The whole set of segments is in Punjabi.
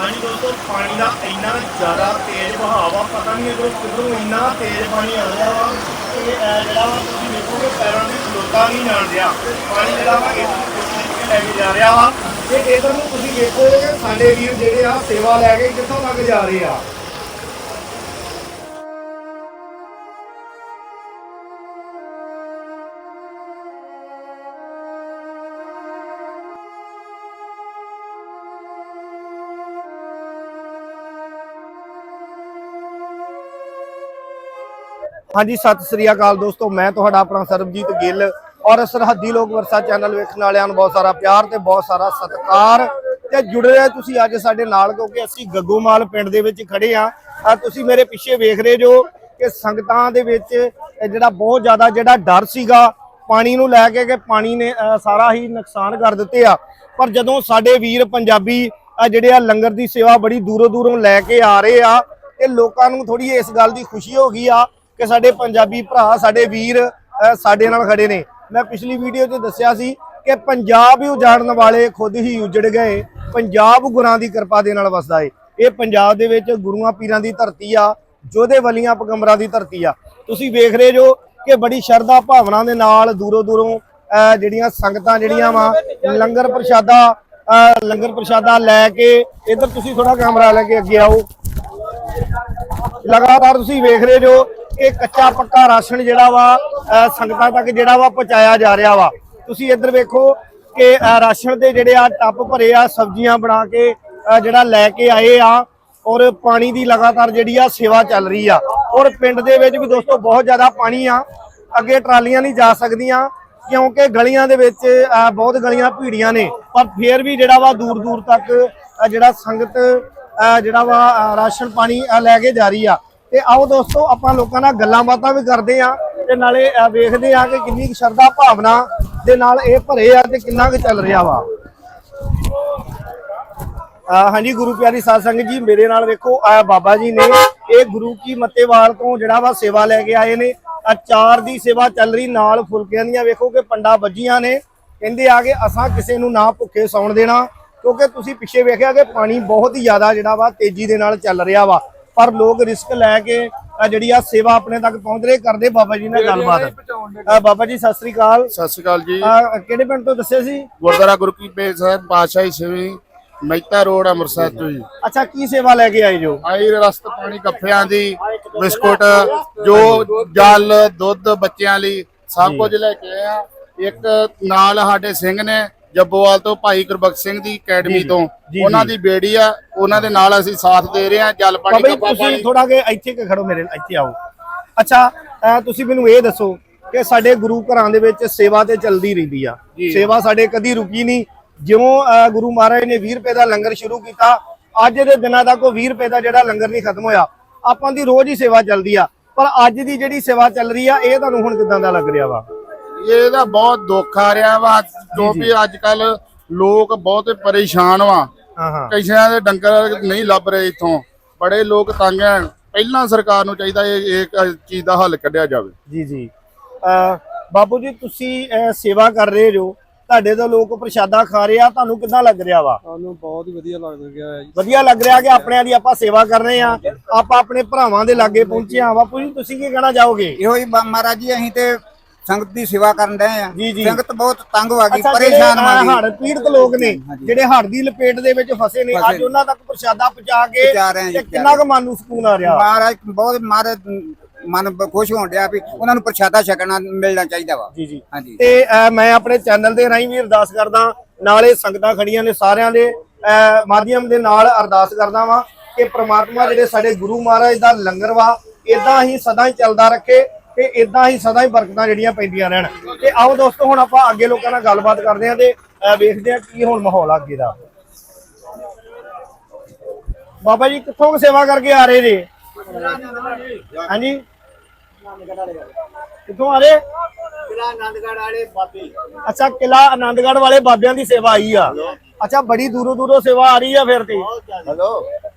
ਹਾਂਜੀ ਦੋਸਤੋ, ਪਾਣੀ ਦਾ ਇੰਨਾ ਜ਼ਿਆਦਾ ਤੇਜ਼ ਵਹਾਅ ਆ ਪਤਾ ਨਹੀਂ ਇਧਰੋਂ ਕਿਧਰੋਂ ਇੰਨਾ ਤੇਜ਼ ਪਾਣੀ ਆ ਰਿਹਾ ਵਾ ਕਿ ਇਹ ਜਿਹੜਾ ਵਾ ਤੁਸੀਂ ਦੇਖੋਗੇ ਪੈਰਾਂ ਦੀ ਲੋਕਾਂ ਨਹੀਂ ਜਾਣ ਰਿਹਾ ਪਾਣੀ ਜਿਹੜਾ ਵਾ ਇਹ ਲੈ ਕੇ ਜਾ ਰਿਹਾ ਵਾ। ਤੇ ਇਧਰ ਨੂੰ ਤੁਸੀਂ ਦੇਖੋਗੇ ਸਾਡੇ ਵੀਰ ਜਿਹੜੇ ਆ ਸੇਵਾ ਲੈ ਕੇ ਕਿੱਥੋਂ ਤੱਕ ਜਾ ਰਹੇ ਆ। ਹਾਂਜੀ, ਸਤਿ ਸ੍ਰੀ ਅਕਾਲ ਦੋਸਤੋ, ਮੈਂ ਤੁਹਾਡਾ ਆਪਣਾ ਸਰਬਜੀਤ ਗਿੱਲ ਔਰ ਸਰਹੱਦੀ ਲੋਕ ਵਰਸਾ ਚੈਨਲ ਵੇਖਣ ਵਾਲਿਆਂ ਨੂੰ ਬਹੁਤ ਸਾਰਾ ਪਿਆਰ ਤੇ ਬਹੁਤ ਸਾਰਾ ਸਤਿਕਾਰ। ਤੇ ਜੁੜੇ ਰਹੇ ਤੁਸੀਂ ਅੱਜ ਸਾਡੇ ਨਾਲ, ਕਿਉਂਕਿ ਅਸੀਂ ਗੱਗੋਮਾਲ ਪਿੰਡ ਦੇ ਵਿੱਚ ਖੜੇ ਆ ਤੁਸੀਂ ਮੇਰੇ ਪਿੱਛੇ ਵੇਖ ਰਹੇ ਜੋ ਕਿ ਸੰਗਤਾਂ ਦੇ ਵਿੱਚ ਜਿਹੜਾ ਬਹੁਤ ਜ਼ਿਆਦਾ ਜਿਹੜਾ ਡਰ ਸੀਗਾ, ਪਾਣੀ ਨੂੰ ਲੈ ਕੇ ਕਿ ਪਾਣੀ ਨੇ ਸਾਰਾ ਹੀ ਨੁਕਸਾਨ ਕਰ ਦਿੱਤੇ ਆ। ਪਰ ਜਦੋਂ ਸਾਡੇ ਵੀਰ ਪੰਜਾਬੀ ਜਿਹੜੇ ਆ ਲੰਗਰ ਦੀ ਸੇਵਾ ਬੜੀ ਦੂਰੋਂ ਦੂਰੋਂ ਲੈ ਕੇ ਆ ਰਹੇ ਆ, ਤੇ ਲੋਕਾਂ ਨੂੰ ਥੋੜੀ ਇਸ ਗੱਲ ਦੀ ਖੁਸ਼ੀ ਹੋ ਗਈ ਆ ਕਿ ਸਾਡੇ ਪੰਜਾਬੀ ਭਰਾ, ਸਾਡੇ ਵੀਰ ਸਾਡੇ ਨਾਲ ਖੜੇ ਨੇ। ਮੈਂ ਪਿਛਲੀ ਵੀਡੀਓ 'ਚ ਦੱਸਿਆ ਸੀ ਕਿ ਪੰਜਾਬ ਹੀ ਉਜਾੜਨ ਵਾਲੇ ਖੁਦ ਹੀ ਉਜੜ ਗਏ। ਪੰਜਾਬ ਗੁਰਾਂ ਦੀ ਕਿਰਪਾ ਦੇ ਨਾਲ ਵਸਦਾ ਏ। ਇਹ ਪੰਜਾਬ ਦੇ ਵਿੱਚ ਗੁਰੂਆਂ ਪੀਰਾਂ ਦੀ ਧਰਤੀ ਆ, ਜੋਧੇ ਵਲੀਆਂ ਪਗੰਬਰਾਂ ਦੀ ਧਰਤੀ ਆ। ਤੁਸੀਂ ਵੇਖ ਰਹੇ ਜੋ ਕਿ ਬੜੀ ਸ਼ਰਧਾ ਭਾਵਨਾ ਦੇ ਨਾਲ ਦੂਰੋਂ ਦੂਰੋਂ ਜਿਹੜੀਆਂ ਸੰਗਤਾਂ ਜਿਹੜੀਆਂ ਵਾ, ਲੰਗਰ ਪ੍ਰਸ਼ਾਦਾ ਲੰਗਰ ਪ੍ਰਸ਼ਾਦਾ ਲੈ ਕੇ ਇਧਰ ਤੁਸੀਂ ਥੋੜਾ ਕੈਮਰਾ ਲੈ ਕੇ ਅੱਗੇ ਆਓ। ਲਗਾਤਾਰ ਤੁਸੀਂ ਵੇਖ ਰਹੇ ਜੋ ਕਿ ਕੱਚਾ ਪੱਕਾ ਰਾਸ਼ਨ ਜਿਹੜਾ ਵਾ ਸੰਗਤਾਂ ਤੱਕ ਜਿਹੜਾ ਵਾ ਪਹੁੰਚਾਇਆ ਜਾ ਰਿਹਾ ਵਾ। ਤੁਸੀਂ ਇੱਧਰ ਵੇਖੋ ਕਿ ਰਾਸ਼ਨ ਦੇ ਜਿਹੜੇ ਆ ਟੱਪ ਭਰੇ ਆ, ਸਬਜ਼ੀਆਂ ਬਣਾ ਕੇ ਜਿਹੜਾ ਲੈ ਕੇ ਆਏ ਆ ਔਰ ਪਾਣੀ ਦੀ ਲਗਾਤਾਰ ਜਿਹੜੀ ਆ ਸੇਵਾ ਚੱਲ ਰਹੀ ਆ। ਔਰ ਪਿੰਡ ਦੇ ਵਿੱਚ ਵੀ ਦੋਸਤੋ ਬਹੁਤ ਜ਼ਿਆਦਾ ਪਾਣੀ ਆ। ਅੱਗੇ ਟਰਾਲੀਆਂ ਨਹੀਂ ਜਾ ਸਕਦੀਆਂ, ਕਿਉਂਕਿ ਗਲੀਆਂ ਦੇ ਵਿੱਚ ਬਹੁਤ ਗਲੀਆਂ ਭੀੜੀਆਂ ਨੇ। ਪਰ ਫੇਰ ਵੀ ਜਿਹੜਾ ਵਾ ਦੂਰ ਦੂਰ ਤੱਕ ਜਿਹੜਾ ਸੰਗਤ ਜਿਹੜਾ ਵਾ ਰਾਸ਼ਨ ਪਾਣੀ ਲੈ ਕੇ ਜਾ ਰਹੀ ਆ। ਤੇ ਆਓ ਦੋਸਤੋ, ਆਪਾਂ ਲੋਕਾਂ ਨਾਲ ਗੱਲਾਂ ਬਾਤਾਂ ਵੀ ਕਰਦੇ ਆ ਤੇ ਨਾਲੇ ਵੇਖਦੇ ਆ ਕਿ ਕਿੰਨੀ ਸ਼ਰਧਾ ਭਾਵਨਾ ਦੇ ਨਾਲ ਇਹ ਭਰੇ ਆ ਤੇ ਕਿੰਨਾ ਕੁ ਚੱਲ ਰਿਹਾ ਵਾ। ਹਾਂਜੀ, ਗੁਰੂ ਪਿਆਰੀ ਸਾਧ ਸੰਗਤ ਜੀ, ਮੇਰੇ ਨਾਲ ਵੇਖੋ, ਆ ਬਾਬਾ ਜੀ ਨੇ ਇਹ ਗੁਰੂ ਕੀ ਮੱਤੇਵਾਲ ਤੋਂ ਜਿਹੜਾ ਵਾ ਸੇਵਾ ਲੈ ਕੇ ਆਏ ਨੇ। ਅਚਾਰ ਦੀ ਸੇਵਾ ਚੱਲ ਰਹੀ ਨਾਲ ਫੁਲਕਿਆਂ ਦੀਆਂ, ਵੇਖੋ ਕਿ ਪੰਡਾ ਵੱਜੀਆਂ ਨੇ। ਕਹਿੰਦੇ ਆ ਕਿ ਅਸਾਂ ਕਿਸੇ ਨੂੰ ਨਾ ਭੁੱਖੇ ਸੌਣ ਦੇਣਾ, ਕਿਉਂਕਿ ਤੁਸੀਂ ਪਿੱਛੇ ਵੇਖਿਆ ਕਿ ਪਾਣੀ ਬਹੁਤ ਹੀ ਜ਼ਿਆਦਾ ਜਿਹੜਾ ਵਾ ਤੇਜ਼ੀ ਦੇ ਨਾਲ ਚੱਲ ਰਿਹਾ ਵਾ। ਪਰ ਲੋਕ ਰਿਸਕ ਲੈ ਕੇ ਆ ਜਿਹੜੀ ਆ ਸੇਵਾ ਆਪਣੇ ਤੱਕ ਪਹੁੰਚ ਰਹੇ ਕਰਦੇ ਬਾਬਾ ਜੀ ਨਾਲ ਗੱਲਬਾਤ। ਅਹ ਬਾਬਾ ਜੀ ਸਤਿ ਸ੍ਰੀ ਅਕਾਲ। ਸਤਿ ਸ਼੍ਰੀ ਅਕਾਲ ਜੀ। ਕਿਹੜੇ ਪਿੰਡ ਤੋਂ ਦੱਸਿਆ ਸੀ? ਗੁਰਦੁਆਰਾ ਗੁਰੂ ਕੀ ਪੇਜ ਸਾਹਿਬ ਪਾਤਸ਼ਾਹੀ ਛੇਵੀਂ ਮਹਿਤਾ ਰੋਡ ਅੰਮ੍ਰਿਤਸਰ ਤੋਂ ਜੀ। ਅੱਛਾ ਕੀ ਸੇਵਾ ਲੈ ਕੇ ਆਏ ਜੋ? ਆਈ ਰਸਤ ਪਾਣੀ ਕੱਫਿਆਂ ਦੀ ਬਿਸਕੁਟ ਜੋ ਜਲ ਦੁੱਧ ਬੱਚਿਆਂ ਲਈ ਸਭ ਕੁਝ ਲੈ ਕੇ ਆਏ ਆ। ਇੱਕ ਨਾਲ ਸਾਡੇ ਸਿੰਘ ਨੇ ਜੱਬੋਵਾਲ ਤੋਂ ਭਾਈ ਗੁਰਬਖਸ਼ ਸਿੰਘ ਦੀ ਅਕੈਡਮੀ ਤੋਂ। ਉਹਨਾਂ। ਦੀ ਬੇੜੀ ਆ ਉਹਨਾਂ ਦੇ ਨਾਲ ਅਸੀਂ ਸਾਥ ਦੇ ਰਹੇ ਆ ਜਲ ਪਾਣੀ ਬਾਬਾ ਜੀ ਕੱਪਾ ਤੁਸੀਂ ਥੋੜਾ ਕਿ ਇੱਥੇ ਕਿ ਖੜੋ ਮੇਰੇ ਇੱਥੇ ਆਓ। ਅੱਛਾ ਤੁਸੀਂ ਮੈਨੂੰ ਇਹ ਦੱਸੋ ਕਿ ਸਾਡੇ ਗੁਰੂ ਘਰਾਂ ਦੇ ਵਿੱਚ ਸੇਵਾ ਤੇ ਚੱਲਦੀ ਰਹਿੰਦੀ ਆ। ਸੇਵਾ ਸਾਡੇ ਕਦੀ ਰੁਕੀ ਨਹੀਂ। ਜਿਉਂ ਗੁਰੂ ਮਹਾਰਾਜ ਨੇ 20 ਰੁਪਏ ਦਾ ਲੰਗਰ ਸ਼ੁਰੂ ਕੀਤਾ ਅੱਜ ਦੇ ਦਿਨਾਂ ਤੱਕ ਉਹ 20 ਰੁਪਏ ਦਾ ਜਿਹੜਾ ਲੰਗਰ ਨਹੀਂ ਖਤਮ ਹੋਇਆ। ਆਪਾਂ ਦੀ ਰੋਜ਼ ਹੀ ਸੇਵਾ ਚੱਲਦੀ ਆ। ਪਰ ਅੱਜ ਦੀ ਜਿਹੜੀ ਸੇਵਾ ਚੱਲ ਰਹੀ ਆ ਇਹ ਤੁਹਾਨੂੰ ਹੁਣ ਕਿਦਾਂ ਦਾ ਲੱਗ ਰਿਹਾ ਵਾ? ਇਹਦਾ ਬਹੁਤ ਦੁੱਖ ਆ ਰਿਹਾ ਵਾ ਕਿਉਂਕਿ ਅੱਜ ਕੱਲ ਲੋਕ ਬਹੁਤ ਪਰੇਸ਼ਾਨ ਵਾ। ਹਾਂ ਹਾਂ। ਕਈਆਂ ਦੇ ਡੰਗਰ ਨਹੀਂ ਲੱਭ ਰਹੇ ਇਥੋਂ। ਬੜੇ ਲੋਕ ਤੰਗ ਹਨ ਪਹਿਲਾਂ ਸਰਕਾਰ ਨੂੰ ਚਾਹੀਦਾ ਇਹ ਇਹ ਚੀਜ਼ ਦਾ ਹੱਲ ਕੱਢਿਆ ਜਾਵੇ। ਜੀ ਜੀ। ਬਾਬੂ ਜੀ ਤੁਸੀਂ ਸੇਵਾ ਕਰ ਰਹੇ ਜੋ। ਤੁਹਾਡੇ ਤੋਂ ਲੋਕ ਪ੍ਰਸ਼ਾਦਾ ਖਾ ਰਹੇ ਆ। ਤੁਹਾਨੂੰ ਕਿੱਦਾਂ ਲੱਗ ਰਿਹਾ ਵਾ? ਸਾਨੂੰ ਬਹੁਤ ਹੀ ਵਧੀਆ ਲੱਗ ਗਿਆ ਹੈ ਜੀ। ਵਧੀਆ ਲੱਗ ਰਿਹਾ ਕਿ ਆਪਣਿਆਂ ਦੀ ਆਪਾਂ ਸੇਵਾ ਕਰ ਰਹੇ ਆ ਆਪਾਂ ਆਪਣੇ ਭਰਾਵਾਂ ਦੇ ਲਾਗੇ ਪਹੁੰਚੇ ਆ ਬਾਪੂ ਜੀ ਤੁਸੀਂ ਕੀ ਕਹਿਣਾ ਚਾਹੋਗੇ? ਇਹੋ ਹੀ ਮਹਾਰਾਜ ਜੀ ਅਸੀਂ ਤੇ ਸੰਗਤ ਦੀ ਸੇਵਾ ਕਰਨ ਰਹੇ ਆ। ਜੀ, ਜੀ। ਸੰਗਤ ਬਹੁਤ ਤੰਗ ਆ ਗਈ ਪਰੇਸ਼ਾਨ ਆ ਗਈ। ਹੜ੍ਹ ਪੀੜਤ ਲੋਕ ਨੇ ਜਿਹੜੇ ਹੜ੍ਹ ਦੀ ਲਪੇਟ ਦੇ ਵਿੱਚ ਫਸੇ ਨੇ ਅੱਜ ਉਹਨਾਂ ਤੱਕ ਪ੍ਰਸ਼ਾਦਾ ਪਹੁੰਚਾ ਕੇ ਪਹੁੰਚਾ ਰਹੇ ਆ ਜੀ, ਤੇ ਕਿੰਨਾ ਕੁ ਮਨ ਨੂੰ ਸਕੂਨ ਆ ਰਿਹਾ? ਮਹਾਰਾਜ ਬਹੁਤ ਮਹਾਰਾਜ ਮਨ ਬ- ਖੁਸ਼ ਹੋਣ ਡਿਆ ਵੀ ਉਹਨਾਂ ਨੂੰ ਪ੍ਰਸ਼ਾਦਾ ਛਕਣਾ ਮਿਲਣਾ ਚਾਹੀਦਾ ਵਾ। ਜੀ ਜੀ। ਹਾਂਜੀ। ਤੇ ਅਹ, ਮੈਂ ਆਪਣੇ ਚੈਨਲ ਦੇ ਰਾਹੀਂ ਵੀ ਅਰਦਾਸ ਕਰਦਾ ਨਾਲੇ ਸੰਗਤਾਂ ਖੜੀਆਂ ਨੇ ਸਾਰਿਆਂ ਦੇ ਅਹ, ਮਾਧਿਅਮ ਦੇ ਨਾਲ ਅਰਦਾਸ ਕਰਦਾ ਵਾਂ ਕਿ ਪ੍ਰਮਾਤਮਾ ਜਿਹੜੇ ਸਾਡੇ ਗੁਰੂ ਮਹਾਰਾਜ ਦਾ ਲੰਗਰ ਵਾ ਇਦਾਂ ਹੀ ਸਦਾ ਹੀ ਚੱਲਦਾ ਰੱਖੇ। ਤੇ ਇਦਾਂ ਹੀ ਸਦਾ ਹੀ ਬਰਕਤਾਂ ਜਿਹੜੀਆਂ ਪੈਂਦੀਆਂ ਰਹਿਣ। ਤੇ ਆਓ ਦੋਸਤੋ ਹੁਣ ਆਪਾਂ ਅੱਗੇ ਲੋਕਾਂ ਨਾਲ ਗੱਲਬਾਤ ਕਰਦੇ ਹਾਂ ਤੇ ਵੇਖਦੇ ਹਾਂ ਕੀ ਹੁਣ ਮਾਹੌਲ ਅੱਗੇ ਦਾ। ਬਾਬਾ ਜੀ ਕਿੱਥੋਂ ਸੇਵਾ ਕਰਕੇ ਆ ਰਹੇ ਜੀ ਹਾਂਜੀ? ਕਿੱਥੋਂ ਆ ਰਹੇ? ਅੱਛਾ ਕਿਲਾ ਆਨੰਦਗੜ੍ਹ ਵਾਲੇ ਬਾਬਿਆਂ ਦੀ ਸੇਵਾ ਆਈ ਆ। ਅੱਛਾ ਬੜੀ ਦੂਰੋਂ ਦੂਰੋਂ ਸੇਵਾ ਆ ਰਹੀ ਆ ਫਿਰ ਤੇ। ਹੈਲੋ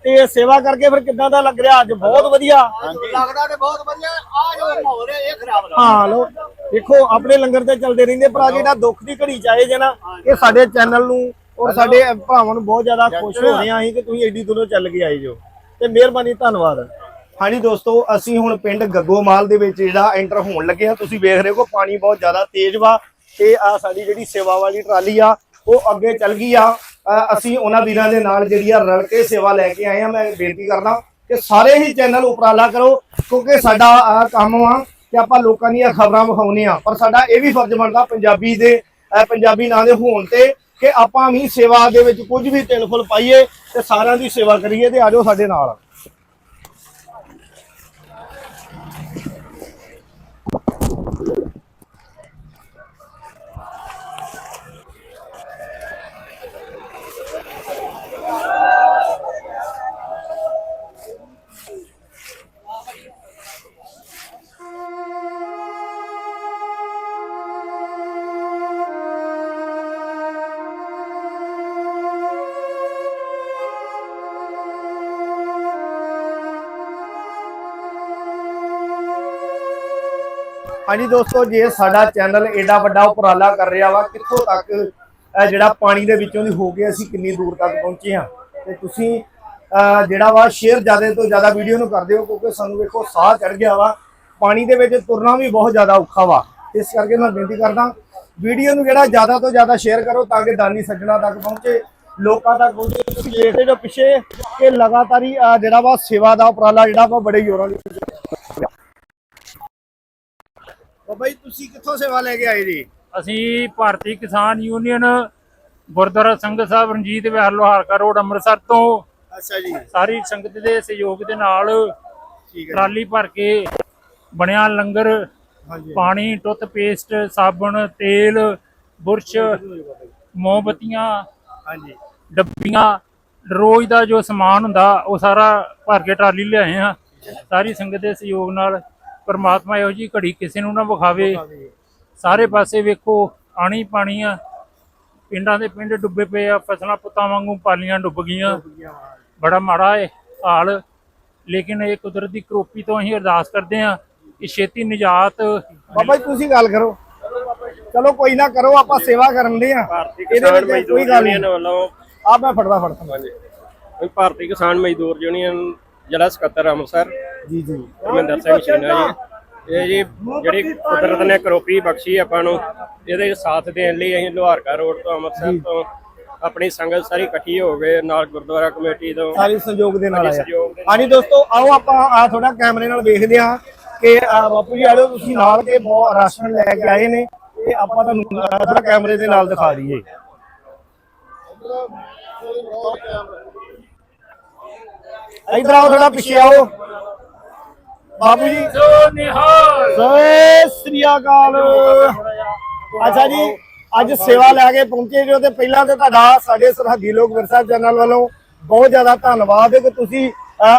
ਤੇ ਸੇਵਾ ਕਰਕੇ ਫਿਰ ਕਿੱਦਾਂ ਦਾ ਲੱਗ ਰਿਹਾ ਅੱਜ? ਬਹੁਤ ਵਧੀਆ। ਲੱਗਦਾ ਤੇ ਬਹੁਤ ਵਧੀਆ। ਆ ਜੋ ਮਾਹੌਲ ਹੈ ਇਹ ਖਰਾਬ ਹਾਂ ਲੋ ਦੇਖੋ ਆਪਣੇ ਲੰਗਰ ਤੇ ਚੱਲਦੇ ਰਹਿੰਦੇ ਪਰ ਆਹ ਜਿਹੜਾ ਦੁੱਖ ਦੀ ਘੜੀ ਚ ਆਏ ਜੇ ਨਾ ਇਹ ਸਾਡੇ ਚੈਨਲ ਨੂੰ ਔਰ ਸਾਡੇ ਭਰਾਵਾਂ ਨੂੰ ਬਹੁਤ ਜ਼ਿਆਦਾ ਖੁਸ਼ ਹੋ ਰਹੇ ਹਾਂ ਅਸੀਂ ਕਿ ਤੁਸੀਂ ਏਡੀ ਦੂਰੋਂ ਚੱਲ ਕੇ ਆਏ ਜੋ। ਤੇ ਮਿਹਰਬਾਨੀ ਧੰਨਵਾਦ। ਹਾਂਜੀ ਦੋਸਤੋ ਅਸੀਂ ਹੁਣ ਪਿੰਡ ਗੱਗੋਮਾਲ ਦੇ ਵਿੱਚ ਜਿਹੜਾ ਐਂਟਰ ਹੋਣ ਲੱਗੇ ਹਾਂ। ਤੁਸੀਂ ਵੇਖ ਰਹੇ ਹੋ ਪਾਣੀ ਬਹੁਤ ਜ਼ਿਆਦਾ ਤੇਜ਼ ਵਾ। ਤੇ ਆ ਸਾਡੀ ਜਿਹੜੀ ਸੇਵਾ ਵਾਲੀ ਟਰਾਲੀ ਆ ਉਹ ਅੱਗੇ ਚੱਲ ਗਈ ਆ। ਅਸੀਂ ਉਹਨਾਂ ਵੀਰਾਂ ਦੇ ਨਾਲ ਜਿਹੜੀ ਆ ਰਲ ਕੇ ਸੇਵਾ ਲੈ ਕੇ ਆਏ ਆ। ਮੈਂ ਬੇਨਤੀ ਕਰਦਾ ਕਿ ਸਾਰੇ ਹੀ ਚੈਨਲ ਉਪਰਾਲਾ ਕਰੋ, ਕਿਉਂਕਿ ਸਾਡਾ ਕੰਮ ਆ ਕਿ ਆਪਾਂ ਲੋਕਾਂ ਦੀਆਂ ਖਬਰਾਂ ਵਿਖਾਉਨੇ ਆ। ਪਰ ਸਾਡਾ ਇਹ ਵੀ ਫਰਜ਼ ਬਣਦਾ ਪੰਜਾਬੀ ਦੇ ਪੰਜਾਬੀ ਨਾਂ ਦੇ ਹੋਣ ਤੇ ਕਿ ਆਪਾਂ ਵੀ ਸੇਵਾ ਦੇ ਵਿੱਚ ਕੁਝ ਵੀ ਤਿਲ ਫੁੱਲ ਪਾਈਏ ਤੇ ਸਾਰਿਆਂ ਦੀ ਸੇਵਾ ਕਰੀਏ ਤੇ ਆਜੋ ਸਾਡੇ ਨਾਲ। ਹਾਂਜੀ ਦੋਸਤੋ, ਜੇ ਸਾਡਾ ਚੈਨਲ ਏਡਾ ਵੱਡਾ ਉਪਰਾਲਾ ਕਰ ਰਿਹਾ ਵਾ, ਕਿੱਥੋਂ ਤੱਕ ਜਿਹੜਾ ਪਾਣੀ ਦੇ ਵਿੱਚੋਂ ਦੀ ਹੋ ਕੇ ਅਸੀਂ ਕਿੰਨੀ ਦੂਰ ਤੱਕ ਪਹੁੰਚੇ ਹਾਂ? ਤੇ ਤੁਸੀਂ ਜਿਹੜਾ ਵਾ ਸ਼ੇਅਰ ਜ਼ਿਆਦਾ ਤੋਂ ਜ਼ਿਆਦਾ ਵੀਡੀਓ ਨੂੰ ਕਰਦੇ ਹੋ ਕਿਉਂਕਿ ਸਾਨੂੰ ਵੇਖੋ, ਸਾਹ ਚੜ ਗਿਆ ਵਾ। ਪਾਣੀ ਦੇ ਵਿੱਚ ਤੁਰਨਾ ਵੀ ਬਹੁਤ ਜ਼ਿਆਦਾ ਔਖਾ ਵਾ। ਇਸ ਕਰਕੇ ਮੈਂ ਬੇਨਤੀ ਕਰਦਾ ਵੀਡੀਓ ਨੂੰ ਜਿਹੜਾ ਜ਼ਿਆਦਾ ਤੋਂ ਜ਼ਿਆਦਾ ਸ਼ੇਅਰ ਕਰੋ ਤਾਂ ਕਿ ਦਾਨੀ ਸੱਜਣਾ ਤੱਕ ਪਹੁੰਚੇ, ਲੋਕਾਂ ਤੱਕ ਪਹੁੰਚੇ। ਤੁਸੀਂ ਦੇਖਦੇ ਜੋ ਪਿੱਛੇ ਕਿ ਲਗਾਤਾਰ ਹੀ ਜਿਹੜਾ ਵਾ, ਸੇਵਾ ਦਾ ਉਪਰਾਲਾ ਜਿਹੜਾ ਵਾ, ਬੜੇ ਜ਼ੋਰਾਂ ਨਾਲ ਬਾਬਾ ਜੀ ਤੁਸੀਂ ਕਿੱਥੋਂ ਸੇਵਾ ਲੈ ਕੇ ਆਏ ਜੀ? ਅਸੀਂ ਭਾਰਤੀ ਕਿਸਾਨ ਯੂਨੀਅਨ ਗੁਰਦੁਆਰਾ ਸੰਗਤ ਸਾਹਿਬ ਰਣਜੀਤ ਵਿਹਾਰ ਲੋਹਾਰਕਾ ਰੋਡ ਅੰਮ੍ਰਿਤਸਰ ਤੋਂ। ਅੱਛਾ ਜੀ। ਸਾਰੀ ਸੰਗਤ ਦੇ ਸਹਿਯੋਗ ਦੇ ਨਾਲ ਟਰਾਲੀ ਭਰ ਕੇ ਬਣਿਆ ਲੰਗਰ ਪਾਣੀ ਟੁੱਥ ਪੇਸਟ ਸਾਬਣ ਤੇਲ ਬੁਰਸ਼ ਮੋਮਬਤੀਆਂ ਹਾਂਜੀ। ਡੱਬੀਆਂ ਰੋਜ਼ ਦਾ ਜੋ ਸਮਾਨ ਹੁੰਦਾ ਉਹ ਸਾਰਾ ਭਰ ਕੇ ਟਰਾਲੀ ਲਿਆਏ ਆ। ਸਾਰੀ ਸੰਗਤ ਦੇ ਸਹਿਯੋਗ ਨਾਲ ਪਰਮਾਤਮਾ ਇਹੋ ਜੀ ਘੜੀ ਕਿਸੇ ਨੂੰ ਨਾ ਵਿਖਾਵੇ। ਸਾਰੇ ਪਾਸੇ ਵੇਖੋ ਆਣੀ ਪਾਣੀ ਆ। ਪਿੰਡਾਂ ਦੇ ਪਿੰਡ ਡੁੱਬੇ ਪਏ ਆ ਫਸਲਾਂ ਪੁੱਤਾਂ ਵਾਂਗੂ ਪਾਲੀਆਂ ਡੁੱਬ ਗਈਆਂ। ਬੜਾ ਮਾੜਾ ਹੈ ਹਾਲ। ਲੇਕਿਨ ਇਹ ਕੁਦਰਤ ਦੀ ਕਰੋਪੀ ਤੋਂ ਅਸੀਂ ਅਰਦਾਸ ਕਰਦੇ ਆ ਕਿ ਛੇਤੀ ਨਿਜਾਤ ਬਾਬਾ ਜੀ ਤੁਸੀਂ ਗੱਲ ਕਰੋ। ਚਲੋ ਕੋਈ ਨਾ ਕਰੋ ਆਪਾਂ ਸੇਵਾ ਕਰਨ ਦੇ ਆ ਇਹਦੇ ਵਿੱਚ ਕੋਈ ਗੱਲ ਨਹੀਂ। ਆ ਮੈਂ ਫੜਦਾ ਫੜਦਾ। ਭਾਰਤੀ ਕਿਸਾਨ ਮਜ਼ਦੂਰ ਯੂਨੀਅਨ ਜ਼ਿਲ੍ਹਾ ਸਕੱਤਰ ਅੰਮ੍ਰਿਤਸਰ ਜੀ ਜੀ। ਰਮਿੰਦਰ ਸਿੰਘ ਸ਼ੀਨਾ ਜੀ। ਇਹ ਜੀ ਜਿਹੜੀ ਕੁਦਰਤ ਨੇ ਕਰੋਪੀ ਬਖਸ਼ੀ ਆਪਾਂ ਨੂੰ ਇਹਦੇ ਸਾਥ ਦੇਣ ਲਈ ਅਸੀਂ ਲੋਹਾਰਕਾ ਰੋਡ ਤੋਂ ਅੰਮ੍ਰਿਤਸਰ ਤੋਂ ਆਪਣੀ ਸੰਗਤ ਸਾਰੀ ਇਕੱਠੀ ਹੋ ਗਏ ਨਾਲ ਗੁਰਦੁਆਰਾ ਕਮੇਟੀ ਤੋਂ। ਸਾਰੀ ਸੰਯੋਗ ਦੇ ਨਾਲ ਆਇਆ। ਸਹਿਯੋਗ ਹਾਂਜੀ ਦੋਸਤੋ ਆਓ ਆਪਾਂ ਆ ਥੋੜਾ ਕੈਮਰੇ ਨਾਲ ਵੇਖਦੇ ਆ ਕਿ ਬਾਪੂ ਜੀ ਆਜੋ ਤੁਸੀਂ ਨਾਲ ਕੇ ਬਹੁਤ ਰਾਸ਼ਨ ਲੈ ਕੇ ਆਏ ਨੇ। ਤੇ ਆਪਾਂ ਤੁਹਾਨੂੰ ਥੋੜਾ ਕੈਮਰੇ ਦੇ ਨਾਲ ਦਿਖਾ ਦਈਏ। ਇਧਰ ਆਓ ਥੋੜਾ ਪਿੱਛੇ ਆਓ। ਬਾਬੂ ਜੀ। ਸੋ ਨਿਹਾਲ। ਸਤਿ ਸ੍ਰੀ ਅਕਾਲ। ਅੱਛਾ ਜੀ ਅੱਜ ਸੇਵਾ ਲੈ ਕੇ ਪਹੁੰਚੇ ਜੋ ਤੇ ਪਹਿਲਾਂ ਤੇ ਤੁਹਾਡਾ ਸਾਡੇ ਸਰਹੱਦੀ ਲੋਕ ਵਿਰਸਾ ਚੈਨਲ ਵੱਲੋਂ ਬਹੁਤ ਜ਼ਿਆਦਾ ਧੰਨਵਾਦ ਹੈ ਕਿ ਤੁਸੀਂ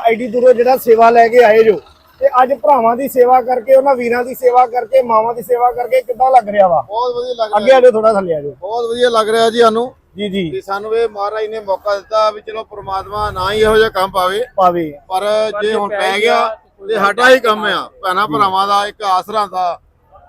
ਐਡੀ ਦੂਰੋਂ ਜਿਹੜਾ ਸੇਵਾ ਲੈ ਕੇ ਆਏ ਜੋ। ਤੇ ਅੱਜ ਭਰਾਵਾਂ ਦੀ ਸੇਵਾ ਕਰਕੇ ਉਹਨਾਂ ਵੀਰਾਂ ਦੀ ਸੇਵਾ ਕਰਕੇ ਮਾਵਾਂ ਦੀ ਸੇਵਾ ਕਰਕੇ ਕਿੱਦਾਂ ਲੱਗ ਰਿਹਾ ਵਾ? ਬਹੁਤ ਵਧੀਆ ਲੱਗ ਅੱਗੇ ਆਜੋ ਥੋੜਾ ਥੱਲੇ ਆਜੋ ਬਹੁਤ ਵਧੀਆ ਲੱਗ ਰਿਹਾ ਜੀ ਸਾਨੂੰ। ਜੀ ਜੀ। ਕਿ ਸਾਨੂੰ ਇਹ ਮਹਾਰਾਜ ਨੇ ਮੌਕਾ ਦਿੱਤਾ ਵੀ ਚਲੋ ਪ੍ਰਮਾਤਮਾ ਨਾ ਹੀ ਇਹੋ ਜਿਹਾ ਕੰਮ ਪਾਵੇ। ਪਾਵੇ। ਪਰ ਜੇ ਹੁਣ ਪੈ ਗਿਆ ਤੇ ਸਾਡਾ ਹੀ ਕੰਮ ਆ। ਭੈਣਾ ਭਰਾਵਾਂ ਦਾ ਇੱਕ ਆਸਰਾ ਦਾ।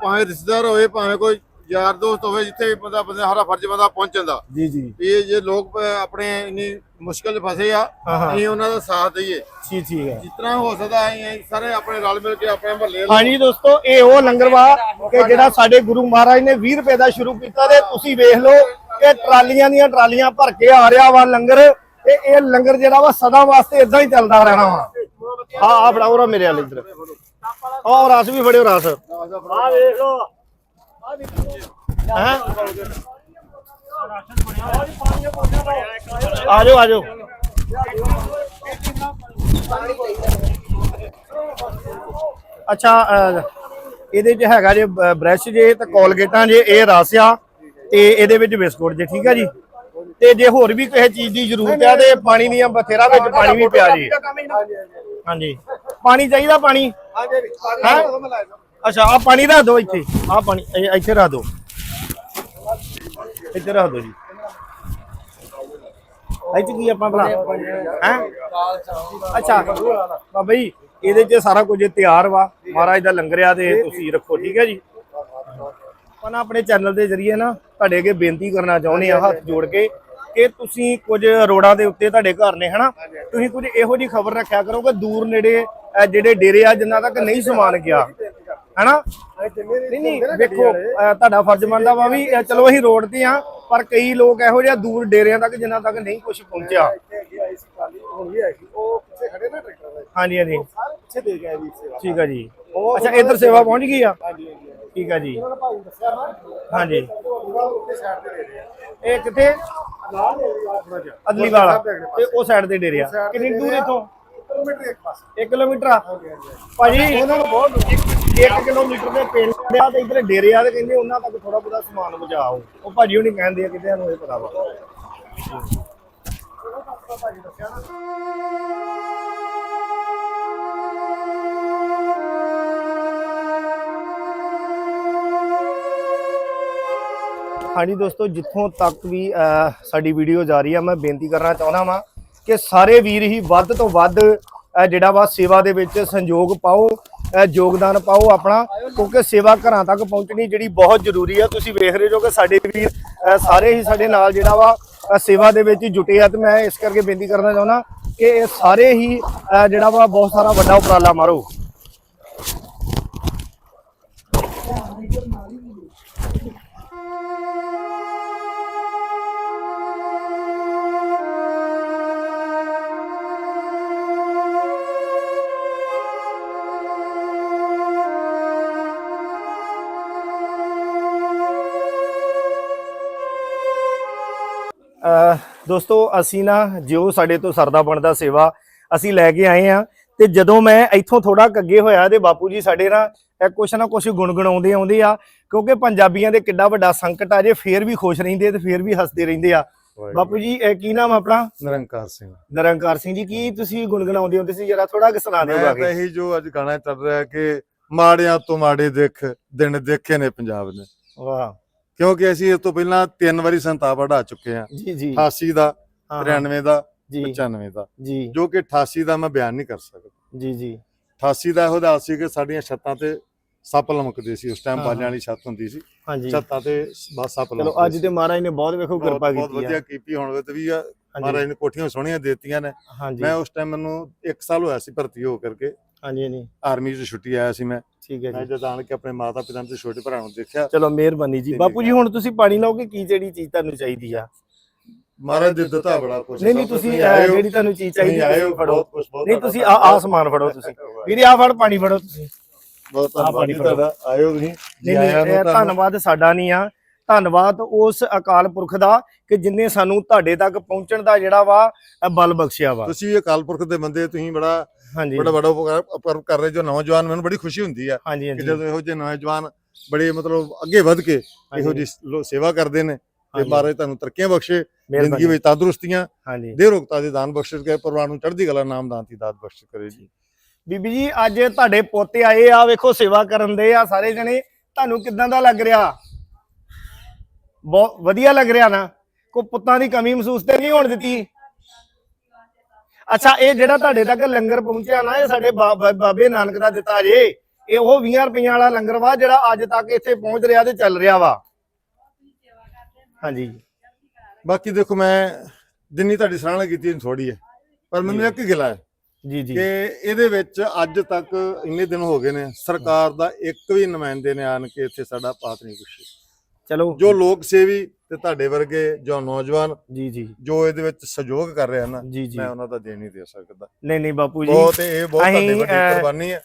ਭਾਵੇਂ ਰਿਸ਼ਤੇਦਾਰ ਹੋਵੇ ਭਾਵੇਂ ਕੋਈ ਯਾਰ ਦੋਸਤ ਹੋਵੇ ਜਿੱਥੇ ਵੀ ਬੰਦਾ ਬੰਦਾ ਹਰਾ ਫਰਜ਼ ਬੰਦਾ ਪਹੁੰਚਣ ਦਾ ਜੀ ਜੀ। ਇਹ ਜੇ ਲੋਕ ਆਪਣੇ ਇੰਨੀ ਮੁਸ਼ਕਲ 'ਚ ਫਸੇ ਆ। ਅਸੀਂ ਉਹਨਾਂ ਦਾ ਸਾਥ ਦਈਏ। ਠੀਕ ਠੀਕ ਹੈ। ਜਿਸ ਤਰ੍ਹਾਂ ਹੋ ਸਕਦਾ ਅਸੀਂ ਸਾਰੇ ਆਪਣੇ ਰਲ ਮਿਲ ਕੇ ਆਪਣੇ ਮਹੱਲੇ ਹਾਂਜੀ ਦੋਸਤੋ ਇਹ ਉਹ ਲੰਗਰ ਵਾ ਕਿ ਜਿਹੜਾ ਸਾਡੇ ਗੁਰੂ ਮਹਾਰਾਜ ਨੇ 20 ਰੁਪਏ ਦਾ ਸ਼ੁਰੂ ਕੀਤਾ ਤੇ ਤੁਸੀਂ ਵੇਖ ਲਓ ਕਿ ਟਰਾਲੀਆਂ ਦੀਆਂ ਟਰਾਲੀਆਂ ਭਰ ਕੇ ਆ ਰਿਹਾ ਵਾ ਲੰਗਰ ਤੇ ਇਹ ਲੰਗਰ ਜਿਹੜਾ ਵਾ ਸਦਾ ਵਾਸਤੇ ਇਦਾਂ ਹੀ ਚੱਲਦਾ ਰਹਿਣਾ ਵਾ। ਆ ਆ ਫੜਾਓ ਰਾ ਮੇਰੇ ਵਾਲੇ ਇਧਰ। ਆਹ ਰਸ ਵੀ ਫੜਿਓ ਰਸ। ਆ ਵੇਖ ਲਓ। ਹੈ? ਆ ਜਾਓ ਆ ਜਾਓ ਅੱਛਾ ਇਹਦੇ 'ਚ ਹੈਗਾ ਜੇ ਬ੍ਰਸ਼ ਜੇ ਤੇ ਕੋਲਗੇਟਾਂ ਜੇ ਇਹ ਰਸ ਆ। ਤੇ ਇਹਦੇ ਵਿੱਚ ਬਿਸਕੁਟ ਜੇ, ਠੀਕ ਆ ਜੀ? ਤੇ ਜੇ ਹੋਰ ਵੀ ਕਿਸੇ ਚੀਜ਼ ਦੀ ਜ਼ਰੂਰਤ ਆ ਤੇ ਪਾਣੀ ਦੀਆਂ ਬਥੇਰਾ ਵਿੱਚ ਪਾਣੀ ਵੀ ਪਿਆ ਜੀ। ਹਾਂਜੀ। ਪਾਣੀ ਚਾਹੀਦਾ ਪਾਣੀ? ਹੈਂ? ਅੱਛਾ ਆ ਪਾਣੀ ਰੱਖ ਦਿਓ ਇੱਥੇ। ਆ ਪਾਣੀ ਇੱਥੇ ਰੱਖ ਦਿਓ ਇੱਥੇ ਰੱਖ ਦਿਓ ਜੀ। ਇੱਥੇ ਕੀ ਆਪਾਂ ਭਲਾ ਹੈ? ਅੱਛਾ, ਬਾਬਾ ਜੀ, ਇਹਦੇ 'ਚ ਸਾਰਾ ਕੁਝ ਤਿਆਰ ਵਾ। ਮਹਾਰਾਜ ਦਾ ਲੰਗਰ ਆ ਤੇ ਤੁਸੀਂ ਰੱਖੋ, ਠੀਕ ਹੈ ਜੀ? ਆਪਾਂ ਨਾ ਆਪਣੇ ਚੈਨਲ ਦੇ ਜ਼ਰੀਏ ਨਾ ਤੁਹਾਡੇ ਅੱਗੇ ਬੇਨਤੀ ਕਰਨਾ ਚਾਹੁੰਦੇ ਆ ਹੱਥ ਜੋੜ ਕੇ ਕਿ ਤੁਸੀਂ ਕੁਝ ਰੋਡਾਂ ਦੇ ਉੱਤੇ ਤੁਹਾਡੇ ਘਰ ਨੇ ਹਨਾ? ਤੁਸੀਂ ਕੁਝ ਇਹੋ ਜੀ ਖਬਰ ਰੱਖਿਆ ਕਰੋ ਕਿ ਦੂਰ ਨੇੜੇ ਜਿਹੜੇ ਡੇਰੇ ਆ ਜਿਨ੍ਹਾਂ ਤੱਕ ਨਹੀਂ ਸਮਾਨ ਗਿਆ ਹਨਾ? ਨਹੀਂ ਨਹੀਂ ਵੇਖੋ ਤੁਹਾਡਾ ਫਰਜ਼ ਬਣਦਾ ਵਾ ਵੀ ਚਲੋ ਅਸੀਂ ਰੋਡ ਤੇ ਆ ਪਰ ਕਈ ਲੋਕ ਇਹੋ ਜਿਹਾ ਦੂਰ ਡੇਰਿਆਂ ਤੱਕ ਜਿਨ੍ਹਾਂ ਤੱਕ ਨਹੀਂ ਕੁਝ ਪਹੁੰਚਿਆ। ਹਾਂਜੀ ਹਾਂਜੀ। ਠੀਕ ਆ ਜੀ। ਅੱਛਾ ਇੱਧਰ ਸੇਵਾ ਪਹੁੰਚ ਗਈ ਆ? ਠੀਕ ਆ ਜੀ। ਹਾਂਜੀ। ਇਹ ਕਿੱਥੇ? ਅਦਲੀ ਵਾਲਾ। ਤੇ ਉਹ ਸਾਈਡ ਤੇ ਡੇਰੇ ਆ। ਕਿੰਨੀ ਦੂਰ ਇਥੋਂ? 1 ਕਿਲੋਮੀਟਰ ਆ। ਭਾਜੀ ਉਹਨਾਂ ਨੂੰ ਬਹੁਤ 1 ਕਿਲੋਮੀਟਰ ਦੇ ਪਿੰਡ ਆ ਤੇ ਇਧਰ ਡੇਰੇ ਆ ਤੇ ਕਹਿੰਦੇ ਉਹਨਾਂ ਤੱਕ ਥੋੜਾ ਬਹੁਤਾ ਸਮਾਨ ਪਹੁੰਚਾਓ। ਉਹ ਭਾਜੀ ਹੁਣੀ ਕਹਿੰਦੇ ਆ ਕਿਤੇ ਸਾਨੂੰ ਇਹ ਪਤਾ ਵਾ। ਹਾਂਜੀ ਦੋਸਤੋ, ਜਿੱਥੋਂ ਤੱਕ ਵੀ ਸਾਡੀ ਵੀਡੀਓ ਜਾ ਰਹੀ ਆ, ਮੈਂ ਬੇਨਤੀ ਕਰਨਾ ਚਾਹੁੰਦਾ ਵਾਂ ਕਿ ਸਾਰੇ ਵੀਰ ਹੀ ਵੱਧ ਤੋਂ ਵੱਧ ਜਿਹੜਾ ਵਾ ਸੇਵਾ ਦੇ ਵਿੱਚ ਸੰਯੋਗ ਪਾਓ ਯੋਗਦਾਨ ਪਾਓ ਆਪਣਾ, ਕਿਉਂਕਿ ਸੇਵਾ ਘਰਾਂ ਤੱਕ ਪਹੁੰਚਣੀ ਜਿਹੜੀ ਬਹੁਤ ਜ਼ਰੂਰੀ ਆ। ਤੁਸੀਂ ਵੇਖ ਰਹੇ ਜੋ ਕਿ ਸਾਡੇ ਵੀਰ ਸਾਰੇ ਹੀ ਸਾਡੇ ਨਾਲ ਜਿਹੜਾ ਵਾ ਸੇਵਾ ਦੇ ਵਿੱਚ ਜੁਟੇ ਆ ਤੇ ਮੈਂ ਇਸ ਕਰਕੇ ਬੇਨਤੀ ਕਰਨਾ ਚਾਹੁੰਦਾ ਕਿ ਇਹ ਸਾਰੇ ਹੀ ਜਿਹੜਾ ਵਾ ਬਹੁਤ ਸਾਰਾ ਵੱਡਾ ਉਪਰਾਲਾ ਮਾਰੋ। ਦੋਸਤੋ ਅਸੀਂ ਨਾ ਜਿਉ ਸਾਡੇ ਤੋਂ ਸਰਦਾ ਬਣਦਾ ਸੇਵਾ ਅਸੀਂ ਲੈ ਕੇ ਆਏ ਆ ਤੇ ਜਦੋਂ ਮੈਂ ਇੱਥੋਂ ਥੋੜਾ ਅੱਗੇ ਹੋਇਆ ਤੇ ਬਾਪੂ ਜੀ ਸਾਡੇ ਨਾਲ ਇਹ ਕੁਛ ਨਾ ਕੁਛ ਗੁਣਗੁਣਾਉਂਦੇ ਆਉਂਦੇ ਆ ਕਿਉਂਕਿ ਪੰਜਾਬੀਆਂ ਦੇ ਕਿੱਡਾ ਵੱਡਾ ਸੰਕਟ ਆ ਜੇ ਫੇਰ ਵੀ ਖੁਸ਼ ਰਹਿੰਦੇ ਤੇ ਫੇਰ ਵੀ ਹੱਸਦੇ ਰਹਿੰਦੇ ਆ। ਬਾਪੂ ਜੀ ਇਹ ਕੀ ਨਾਮ ਆਪਣਾ? ਨਿਰੰਕਾਰ ਸਿੰਘ। ਨਿਰੰਕਾਰ ਸਿੰਘ ਜੀ ਕੀ ਤੁਸੀਂ ਗੁਣਗੁਣਾਉਂਦੇ ਹੁੰਦੇ ਸੀ? ਜਰਾ ਥੋੜਾ ਕਿ ਸੁਣਾ ਦਿਓ ਮੈਂ ਗਾ ਤਾਂ ਕੇ ਇਹੀ ਜੋ ਅੱਜ ਗਾਣਾ ਚੱਲ ਰਿਹਾ ਕਿ ਮਾੜਿਆਂ ਤੋਂ ਮਾੜੇ ਦੇਖ ਦਿਨ ਦੇਖੇ ਨੇ ਪੰਜਾਬ ਨੇ। ਵਾਹ। ਕਿਉਂਕਿ ਅਸੀਂ ਇਸ ਤੋਂ ਪਹਿਲਾਂ ਤਿੰਨ ਵਾਰੀ ਸੰਤਾਪ ਹਟਾ ਚੁੱਕੇ ਹਾਂ। ਜੀ ਜੀ। 88 ਦਾ ਹਾਂ, ਹਾਂ, 93 ਦਾ ਜੀ। 95 ਦਾ। ਜੀ। ਜੋ ਕਿ 88 ਦਾ ਮੈਂ ਬਿਆਨ ਨਹੀਂ ਕਰ ਸਕਦਾ। ਜੀ ਜੀ। 88 ਦਾ ਇਹੋ ਹਾਲ ਸੀ ਕਿ ਸਾਡੀਆਂ ਛੱਤਾਂ ਤੇ ਸੱਪ ਲਮਕਦੇ ਸੀ। ਉਸ ਟਾਈਮ ਬਾਲਿਆਂ। ਵਾਲੀ ਛੱਤ ਹੁੰਦੀ ਸੀ। ਹਾਂਜੀ। ਛੱਤਾਂ ਤੇ ਬਸ ਸੱਪ ਚਲੋ ਲਮਕਦੇ ਅੱਜ ਸੀ। ਤੇ ਮਹਾਰਾਜ ਨੇ ਬਹੁਤ ਵੇਖੋ ਬਹੁਤ- ਕਿਰਪਾ ਬਹੁਤ ਕੀਤੀ ਵਧੀਆ ਆ। ਕੀਤੀ ਹੁਣ ਤੇ ਵੀ ਮਹਾਰਾਜ ਨੇ ਕੋਠੀਆਂ ਸੋਹਣੀਆਂ ਦਿੱਤੀਆਂ ਨੇ। ਮੈਂ ਉਸ ਟਾਈਮ ਮੈਨੂੰ 1 ਸਾਲ ਹੋਇਆ ਸੀ ਭਰਤੀ ਹੋ ਕਰਕੇ। ਹਾਂਜੀ ਹਾਂਜੀ। ਆਰਮੀ 'ਚ ਛੁੱਟੀ ਆਇਆ ਸੀ ਮੈਂ। ਠੀਕ ਹੈ ਮੈਂ ਜੀ ਜਦ ਆਣ ਕੇ ਆਪਣੇ ਮਾਤਾ ਪਿਤਾ ਤੇ ਛੋਟੇ ਭਰਾ ਨੂੰ ਦੇਖਿਆ। ਚਲੋ ਮਿਹਰਬਾਨੀ ਜੀ। ਬਾਪੂ ਜੀ। ਹੁਣ ਤੁਸੀਂ ਪਾਣੀ ਲਾਓਗੇ? ਕੀ ਜਿਹੜੀ ਚੀਜ਼ ਤੁਹਾਨੂੰ ਚਾਹੀਦੀ ਆ? ਮਹਾਰਾਜ ਦੇ ਦਿੱਤਾ ਬੜਾ ਕੁਝ ਨਹੀਂ ਨਹੀਂ ਤੁਸੀਂ ਜਿਹੜੀ ਤੁਹਾਨੂੰ ਚੀਜ਼ ਚਾਹੀਦੀ ਹੋ ਫੜੋ। ਬਹੁਤ ਕੁਝ ਬਹੁਤ ਨਹੀਂ ਤੁਸੀਂ ਆ ਆ ਸਮਾਨ ਫੜੋ ਤੁਸੀਂ। ਵੀਰੇ ਆ ਫੜ ਪਾਣੀ ਫੜੋ ਤੁਸੀਂ। ਬਹੁਤ ਧੰਨਵਾਦ ਤੁਹਾਡਾ। ਆਇਓ ਤੁਸੀਂ। ਨਹੀਂ ਜੀ ਨਹੀਂ। ਧੰਨਵਾਦ ਸਾਡਾ ਨਹੀਂ ਆ। ਧੰਨਵਾਦ ਉਸ ਅਕਾਲ ਪੁਰਖ ਦਾ ਕਿ ਜਿਨੇ ਸਾਨੂੰ ਤੁਹਾਡੇ ਤੱਕ ਪਹੁੰਚਣ ਦਾ ਜਿਹੜਾ ਵਾ ਬਲ ਬਖਸ਼ਿਆ ਵਾ। ਤੁਸੀਂ ਇਹ ਅਕਾਲ ਪੁਰਖ ਦੇ ਬੰਦੇ ਤੁਸੀਂ ਬੜਾ ਹਾਂਜੀ। ਬੜਾ ਬੜਾ ਉਪਕਾਰ ਕਰ ਰਹੇ ਜੋ ਨੌਜਵਾਨ ਮੈਨੂੰ ਬੜੀ ਖੁਸ਼ੀ ਹੁੰਦੀ ਆ ਕਿ ਜਦੋਂ ਇਹੋ ਜਿਹੇ ਨੌਜਵਾਨ ਬੜੇ ਮਤਲਬ ਅੱਗੇ ਵੱਧ ਕੇ ਇਹੋ ਲੋ- ਸੇਵਾ ਕਰਦੇ ਨੇ ਤੇ। ਮਹਾਰਾਜ ਤੁਹਾਨੂੰ ਤਰੱਕੀਆਂ ਬਖਸ਼ੇ ਜ਼ਿੰਦਗੀ ਵਿੱਚ ਤੰਦਰੁਸਤੀਆਂ ਦੇ ਰੋਗਤਾ ਦੇ ਦਾਨ ਬਖਸ਼ਿਸ਼ ਕਰੇ ਪਰਿਵਾਰ ਨੂੰ ਚੜ੍ਹਦੀ ਕਲਾ ਨਾਮ ਦਾਨ ਦੀ ਦਾਤ ਬਖਸ਼ ਕਰੇ ਜੀ। ਬੀਬੀ ਜੀ ਅੱਜ ਤੁਹਾਡੇ ਪੋਤੇ ਆਏ ਆ ਵੇਖੋ ਸੇਵਾ ਕਰਨ ਦੇ ਆ ਸਾਰੇ ਜਣੇ। ਤੁਹਾਨੂੰ ਕਿਦਾਂ ਦਾ ਲੱਗ ਰਿਹਾ? ਬਹੁਤ ਵਧੀਆ ਲੱਗ ਰਿਹਾ ਨਾ। ਕੋ ਪੁੱਤਾਂ ਦੀ ਕਮੀ ਮਹਿਸੂਸ ਤੇ ਨਹੀਂ ਹੋਣ ਦਿੱਤੀ। ਅੱਛਾ ਇਹ ਜਿਹੜਾ ਤੁਹਾਡੇ ਤੱਕ ਲੰਗਰ ਪਹੁੰਚਿਆ ਨਾ ਇਹ ਸਾਡੇ ਬਾਬੇ ਨਾਨਕ ਦਾ ਦਿੱਤਾ ਜੇ। ਇਹ ਉਹ 20 ਰੁਪਈਆਂ ਵਾਲਾ ਲੰਗਰ ਵਾ ਜਿਹੜਾ ਅੱਜ ਤੱਕ ਇੱਥੇ ਪਹੁੰਚ ਰਿਹਾ ਤੇ ਚੱਲ ਰਿਹਾ ਵਾ। ਹਾਂਜੀ। ਬਾਕੀ ਦੇਖੋ ਮੈਂ ਜਿੰਨੀ ਤੁਹਾਡੀ ਸਰਾਹਨਾ ਕੀਤੀ ਥੋੜੀ ਹੈ। ਪਰ ਮੈਨੂੰ ਇੱਕ ਗਿਲਾ ਹੈ ਜੀ ਜੀ। ਕਿ ਇਹਦੇ ਵਿੱਚ ਅੱਜ ਤੱਕ ਇੰਨੇ ਦਿਨ ਹੋ ਗਏ ਨੇ ਸਰਕਾਰ ਦਾ ਇੱਕ ਵੀ ਨੁਮਾਇੰਦੇ ਨੇ ਆਣ ਕੇ ਇੱਥੇ ਸਾਡਾ ਪਾਤ ਨਹੀਂ ਪੁੱਛੀ। ਚਲੋ। ਜੋ ਲੋਕ ਸੇਵੀ ਤੇ ਤੁਹਾਡੇ ਵਰਗੇ ਜੋ ਨੌਜਵਾਨ ਜੀ ਜੀ। ਜੋ ਇਹਦੇ ਵਿੱਚ ਸਹਿਯੋਗ ਕਰ ਰਹੇ ਹਨ ਜੀ ਜੀ। ਮੈਂ ਉਹਨਾਂ ਦਾ ਦੇ ਨਹੀਂ ਦੇ ਸਕਦਾ। ਨਹੀਂ ਨਹੀਂ ਬਾਪੂ ਜੀ। ਬਹੁਤ ਇਹ ਬਹੁਤ ਤੁਹਾਡੇ ਵੱਡੀ ਕੁਰਬਾਨੀ ਹੈ।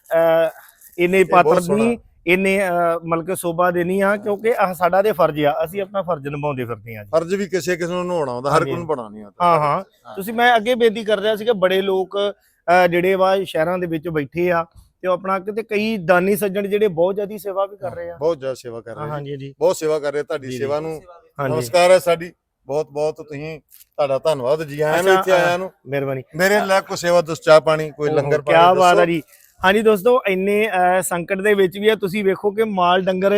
ਇਹਨੇ ਪਾਤਰ। ਨਹੀਂ ਇਹਨੇ ਅਹ, ਮਤਲਬ ਕਿ ਸੋਭਾ ਦੇਣੀ ਆ ਕਿਉਂਕਿ ਆਹ ਸਾਡਾ ਤੇ ਫਰਜ਼ ਆ ਅਸੀਂ ਆਪਣਾ ਫਰਜ਼ ਨਿਭਾਉਂਦੇ ਫਿਰਦੇ ਆ ਜੀ। ਫਰਜ਼ ਵੀ ਕਿਸੇ ਕਿਸੇ ਨੂੰ ਨਿਭਾਉਣਾ ਹੁੰਦਾ ਹਰ। ਕੋਈ ਨੂੰ ਬਣਾਉਣਾ ਨਹੀਂ ਹੁੰਦਾ। ਹਾਂ ਹਾਂ। ਤੁਸੀਂ ਮੈਂ ਅੱਗੇ ਬੇਨਤੀ ਕਰ ਰਿਹਾ ਸੀ ਕਿ ਬੜੇ ਲੋਕ ਜਿਹੜੇ ਵਾ ਸ਼ਹਿਰਾਂ ਦੇ ਵਿੱਚ ਬੈਠੇ ਆ ਤੇ ਉਹ ਆਪਣਾ ਕਿਤੇ ਕਈ ਦਾਨੀ ਸੱਜਣ ਜਿਹੜੇ ਬਹੁਤ ਜ਼ਿਆਦੀ ਸੇਵਾ ਵੀ ਕਰ ਰਹੇ ਆ। ਬਹੁਤ ਜ਼ਿਆਦਾ ਸੇਵਾ ਕਰ ਰਹੇ ਹਾਂਜੀ ਜੀ ਬਹੁਤ ਸੇਵਾ ਕਰ ਰਹੇ ਤੁਹਾਡੀ। ਸੇਵਾ ਨੂੰ ਨਮਸਕਾਰ ਹੈ ਸਾਡੀ। ਬਹੁਤ ਬਹੁਤ ਤੁਸੀਂ ਤੁਹਾਡਾ ਧੰਨਵਾਦ ਜੀ। ਆਇਆਂ ਨੂੰ ਇੱਥੇ ਆਇਆਂ ਨੂੰ। ਮਿਹਰਬਾਨੀ। ਮੇਰੇ ਲਈ ਕੋਈ ਸੇਵਾ ਦੱਸ ਚਾਹ ਪਾਣੀ ਕੋਈ ਲੰਗਰ ਕੀ ਪਾਣੀ ਬਾਤ ਆ ਦੱਸੋ। ਜੀ। ਹਾਂਜੀ ਦੋਸਤੋ ਇੰਨੇ ਸੰਕਟ ਦੇ ਵਿੱਚ ਵੀ ਆ ਤੁਸੀਂ ਵੇਖੋ ਕਿ ਮਾਲ ਡੰਗਰ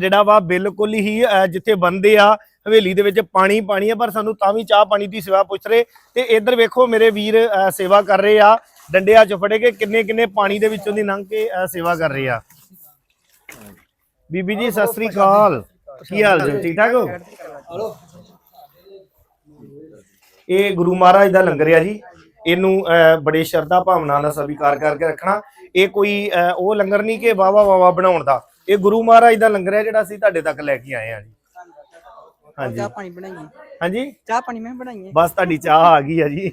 ਜਿਹੜਾ ਵਾ ਬਿਲਕੁਲ ਹੀ ਜਿੱਥੇ ਬੰਦੇ ਆ ਹਵੇਲੀ ਦੇ ਵਿੱਚ ਪਾਣੀ ਪਾਣੀ ਆ ਪਰ ਸਾਨੂੰ ਤਾਂ ਵੀ ਚਾਹ ਪਾਣੀ ਦੀ ਸੇਵਾ ਪੁੱਛ ਰਹੇ। ਤੇ ਇੱਧਰ ਵੇਖੋ ਮੇਰੇ ਵੀਰ ਸੇਵਾ ਕਰ ਰਹੇ ਆ। ਡੰਡਿਆਂ ਚ ਫੜੇ ਕੇ ਕਿੰਨੇ ਕਿੰਨੇ ਪਾਣੀ ਦੇ ਵਿੱਚੋਂ ਦੀ ਲੰਘ ਕੇ ਅਹ, ਸੇਵਾ ਕਰ ਰਹੇ ਆ। ਬੀਬੀ ਜੀ ਸਤਿ ਸ੍ਰੀ ਅਕਾਲ। ਕੀ ਹਾਲ ਜੀ? ਠੀਕ ਠਾਕ ਹੋ? ਇਹ ਗੁਰੂ ਮਹਾਰਾਜ ਦਾ ਲੰਗਰ ਆ ਜੀ। ਇਹਨੂੰ ਅਹ, ਬੜੇ ਸ਼ਰਧਾ ਭਾਵਨਾ ਨਾਲ ਸਵੀਕਾਰ ਕਰਕੇ ਰੱਖਣਾ। ਇਹ ਕੋਈ ਅਹ, ਉਹ ਲੰਗਰ ਨਹੀਂ ਕਿ ਵਾਵਾ ਵਾਵਾ ਬਣਾਉਣ ਦਾ। ਇਹ ਗੁਰੂ ਮਹਾਰਾਜ ਦਾ ਲੰਗਰ ਹੈ ਜਿਹੜਾ ਅਸੀਂ ਤੁਹਾਡੇ ਤੱਕ ਲੈ ਕੇ ਆਏ ਹਾਂ ਜੀ। ਹਾਂਜੀ। ਚਾਹ ਪਾਣੀ ਬਣਾਈਏ। ਹਾਂਜੀ? ਚਾਹ ਪਾਣੀ ਮੈਂ ਬਣਾਈਏ ਬਸ ਤੁਹਾਡੀ ਚਾਹ ਆ ਗਈ ਆ ਜੀ।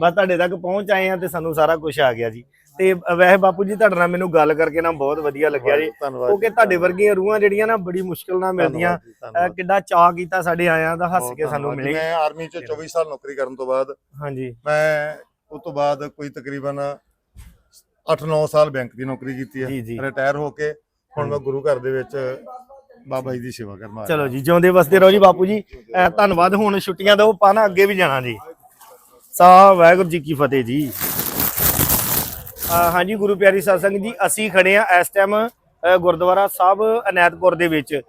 ਬਸ ਤੁਹਾਡੇ ਤੱਕ ਪਹੁੰਚ ਆਏ ਆ ਤੇ ਸਾਨੂੰ ਸਾਰਾ ਕੁਝ ਆ ਗਿਆ ਜੀ। ਤੇ ਵੈਸੇ ਬਾਪੂ ਜੀ ਤੁਹਾਡੇ ਨਾਲ ਮੈਨੂੰ ਗੱਲ ਕਰਕੇ ਨਾ ਬਹੁਤ ਵਧੀਆ ਲੱਗਿਆ ਜੀ। ਕਿਉਂਕਿ ਤੁਹਾਡੇ ਵਰਗੀਆਂ ਰੂਹਾਂ ਜਿਹੜੀਆਂ ਨਾ ਬੜੀ ਮੁਸ਼ਕਲ ਨਾਲ ਮਿਲਦੀਆਂ। ਕਿੱਡਾ ਚਾਅ ਕੀਤਾ ਸਾਡੇ ਆਇਆਂ ਦਾ ਹੱਸ ਕੇ ਸਾਨੂੰ। ਮਿਲੇ। ਮੈਂ ਆਰਮੀ ਚ 24 ਸਾਲ ਨੌਕਰੀ ਕਰਨ ਤੋਂ ਬਾਅਦ ਹਾਂਜੀ। ਮੈਂ ਉਸ ਤੋਂ ਬਾਅਦ ਕੋਈ ਤਕਰੀਬਨ 8-9 ਸਾਲ ਬੈਂਕ ਦੀ ਨੌਕਰੀ ਕੀਤੀ। ਹੈ। ਰਿਟਾਇਰ ਹੋ ਕੇ ਹੁਣ ਮੈਂ ਗੁਰੂ ਘਰ ਦੇ ਵਿੱਚ ਬਾਬਾ ਜੀ ਦੀ ਸੇਵਾ ਕਰਨ ਚਲੋ ਜੀ ਜਿਉਂਦੇ ਵਸਦੇ ਰਹੋ ਜੀ ਬਾਪੂ ਜੀ। ਧੰਨਵਾਦ ਹੁਣ ਛੁੱਟੀਆਂ ਦਿਓ ਪਾਣਾ ਅੱਗੇ ਵੀ ਜਾਣਾ ਜੀ। ਸਾਹਿਬ, ਵਾਹਿਗੁਰੂ ਜੀ ਕੀ ਫਤਿਹ ਜੀ। ਹਾਂਜੀ, ਗੁਰੂ ਪਿਆਰੀ ਸਾਧ ਸੰਗਤ ਜੀ, ਅਸੀਂ ਖੜੇ ਆ ਇਸ ਟਾਈਮ ਗੁਰਦੁਆਰਾ ਸਾਹਿਬ ਅਨੈਤਪੁਰ ਦੇ ਵਿੱਚ।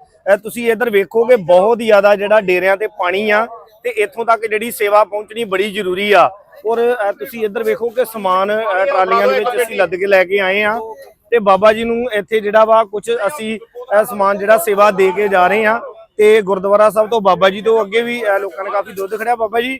ਤੁਸੀਂ ਇੱਧਰ ਵੇਖੋਗੇ, ਬਹੁਤ ਜ਼ਿਆਦਾ ਜਿਹੜਾ ਡੇਰਿਆਂ ਤੇ ਪਾਣੀ ਆ, ਤੇ ਇੱਥੋਂ ਤੱਕ ਜਿਹੜੀ ਸੇਵਾ ਪਹੁੰਚਣੀ ਬੜੀ ਜ਼ਰੂਰੀ ਆ। ਔਰ ਤੁਸੀਂ ਇੱਧਰ ਵੇਖੋ ਕਿ ਸਮਾਨ ਟਰਾਲੀਆਂ ਦੇ ਵਿੱਚ ਅਸੀਂ ਲੱਦ ਕੇ ਲੈ ਕੇ ਆਏ ਆ। ਤੇ ਬਾਬਾ ਜੀ ਨੂੰ ਇੱਥੇ ਜਿਹੜਾ ਵਾ ਕੁਝ ਅਸੀਂ ਸਮਾਨ ਜਿਹੜਾ ਸੇਵਾ ਦੇ ਕੇ ਜਾ ਰਹੇ ਆ। ਤੇ ਗੁਰਦੁਆਰਾ ਸਾਹਿਬ ਤੋਂ ਬਾਬਾ ਜੀ ਤੋਂ ਅੱਗੇ ਵੀ ਲੋਕਾਂ ਨੇ ਕਾਫੀ ਦੁੱਧ ਖੜਿਆ। ਬਾਬਾ ਜੀ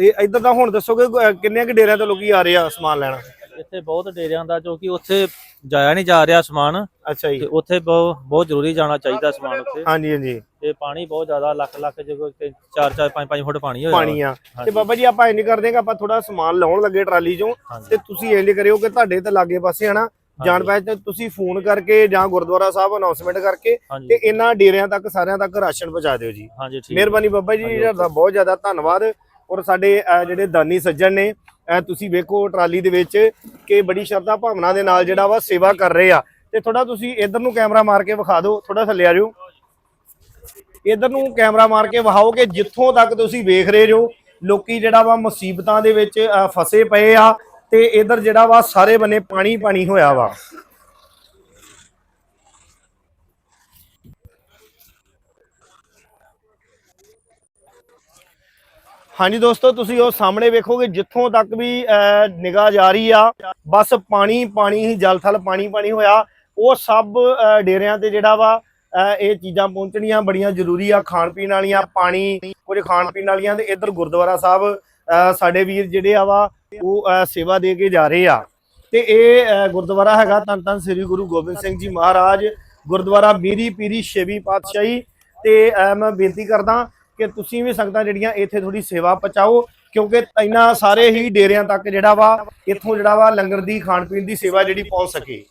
ਇਹ ਇੱਧਰ ਦਾ ਹੁਣ ਦੱਸੋਗੇ ਅਹ ਕਿੰਨੇ ਕੁ ਡੇਰਿਆਂ ਤੋਂ ਲੋਕੀ ਆ ਰਹੇ ਆ ਸਮਾਨ ਲੈਣ? ਇੱਥੇ ਬਹੁਤ ਡੇਰਿਆਂ ਦਾ ਜੋ ਕਿ ਉੱਥੇ ਜਾਇਆ ਨਹੀਂ ਜਾ ਰਿਹਾ ਸਮਾਨ। ਅੱਛਾ ਤੇ ਜੀ ਉੱਥੇ ਬਹੁ- ਬਹੁਤ ਜ਼ਰੂਰੀ ਜਾਣਾ ਚਾਹੀਦਾ ਸਮਾਨ ਉੱਥੇ। ਹਾਂਜੀ ਹਾਂਜੀ। ਤੇ ਪਾਣੀ ਬਹੁਤ ਜ਼ਿਆਦਾ ਲੱਖ ਲੱਖ ਜੇ ਕੋਈ 4 4 5 5 ਫੁੱਟ ਪਾਣੀ ਹੋਇਆ ਪਾਣੀ ਆ। ਤੇ ਬਾਬਾ ਜੀ ਆਪਾਂ ਇੰਜ ਕਰਦੇ ਹਾਂ ਕਿ ਆਪਾਂ ਥੋੜਾ ਸਮਾਨ ਲਾਉਣ ਲੱਗੇ ਟਰਾਲੀ ਚੋਂ। ਤੇ ਤੁਸੀਂ ਇੰਜ ਕਰਿਓ ਕਿ ਤੁਹਾਡੇ ਤੇ ਲਾਗੇ ਪਾਸੇ ਹਨਾ ਜਾਣ ਪੈ ਤੇ ਤੁਸੀਂ ਫੋਨ ਕਰਕੇ ਜਾਂ ਗੁਰਦੁਆਰਾ ਸਾਹਿਬ ਅਨਾਉਂਸਮੈਂਟ ਕਰਕੇ ਤੇ ਹਾਂਜੀ ਇਹਨਾਂ ਡੇਰਿਆਂ ਤੱਕ ਸਾਰਿਆਂ ਤੱਕ ਰਾਸ਼ਨ ਪਹੁੰਚਾ ਦਿਓ ਜੀ। ਹਾਂਜੀ ਠੀਕ ਮਿਹਰਬਾਨੀ ਬਾਬਾ ਜੀ ਤੁਹਾਡਾ ਬਹੁਤ ਜ਼ਿਆਦਾ ਧੰਨਵਾਦ। ਔਰ ਸਾਡੇ ਜਿਹੜੇ ਦਾਨੀ ਸੱਜਣ ਨੇ ਤੁਸੀਂ ਵੇਖੋ ਟਰਾਲੀ ਦੇ ਵਿੱਚ ਕਿ ਬੜੀ ਸ਼ਰਧਾ ਭਾਵਨਾ ਦੇ ਨਾਲ ਜਿਹੜਾ ਵਾ ਸੇਵਾ ਕਰ ਰਹੇ ਆ। ਤੇ ਥੋੜਾ ਤੁਸੀਂ ਇਧਰ ਨੂੰ ਕੈਮਰਾ ਮਾਰ ਕੇ ਵਿਖਾ ਦਿਓ ਥੋੜਾ ਥੱਲੇ ਆ ਜਾਓ ਇਧਰ ਨੂੰ ਕੈਮਰਾ ਮਾਰ ਕੇ ਵਿਖਾਓ ਕਿ ਜਿੱਥੋਂ ਤੱਕ ਤੁਸੀਂ ਵੇਖ ਰਹੇ ਜੋ ਲੋਕੀ ਜਿਹੜਾ ਵਾ ਮੁਸੀਬਤਾਂ ਦੇ ਵਿੱਚ ਫਸੇ ਪਏ ਆ ਤੇ ਇਧਰ ਜਿਹੜਾ ਵਾ ਸਾਰੇ ਬੰਨੇ ਪਾਣੀ ਪਾਣੀ ਹੋਇਆ ਵਾ। ਹਾਂਜੀ ਦੋਸਤੋ, ਤੁਸੀਂ ਉਹ ਸਾਹਮਣੇ ਵੇਖੋਗੇ ਜਿੱਥੋਂ ਤੱਕ ਵੀ ਨਿਗਾਹ ਜਾ ਰਹੀ ਆ, ਬਸ ਪਾਣੀ ਪਾਣੀ ਹੀ ਜਲ ਥਲ ਪਾਣੀ ਪਾਣੀ ਹੋਇਆ। ਉਹ ਸਭ ਡੇਰਿਆਂ ਤੇ ਜਿਹੜਾ ਵਾ ਇਹ ਚੀਜ਼ਾਂ ਪਹੁੰਚਣੀਆਂ ਬੜੀਆਂ ਜ਼ਰੂਰੀ ਆ, ਖਾਣ ਪੀਣ ਵਾਲੀਆਂ, ਪਾਣੀ, ਕੁਝ ਖਾਣ ਪੀਣ ਵਾਲੀਆਂ ਤੇ ਇੱਧਰ ਗੁਰਦੁਆਰਾ ਸਾਹਿਬ ਸਾਡੇ ਵੀਰ ਜਿਹੜੇ ਆ ਵਾ, ਉਹ ਸੇਵਾ ਦੇ ਕੇ ਜਾ ਰਹੇ ਆ। ਤੇ ਇਹ ਗੁਰਦੁਆਰਾ ਹੈਗਾ ਧੰਨ ਧੰਨ ਸ੍ਰੀ ਗੁਰੂ ਗੋਬਿੰਦ ਸਿੰਘ ਜੀ ਮਹਾਰਾਜ, ਗੁਰਦੁਆਰਾ ਮੀਰੀ ਪੀਰੀ ਛੇਵੀਂ ਪਾਤਸ਼ਾਹੀ ਤੇ ਮੈਂ ਬੇਨਤੀ ਕਰਦਾ ਕਿ ਤੁਸੀਂ ਵੀ ਸੰਗਤਾਂ ਜਿਹੜੀਆਂ ਇੱਥੇ ਥੋੜੀ ਸੇਵਾ ਪਹੁੰਚਾਓ, ਕਿਉਂਕਿ ਇਹਨਾਂ ਸਾਰੇ ਹੀ ਡੇਰਿਆਂ ਤੱਕ ਜਿਹੜਾ ਵਾ, ਇੱਥੋਂ ਜਿਹੜਾ ਵਾ ਲੰਗਰ ਦੀ, ਖਾਣ ਪੀਣ ਦੀ ਸੇਵਾ ਜਿਹੜੀ ਪਹੁੰਚ ਸਕੇ।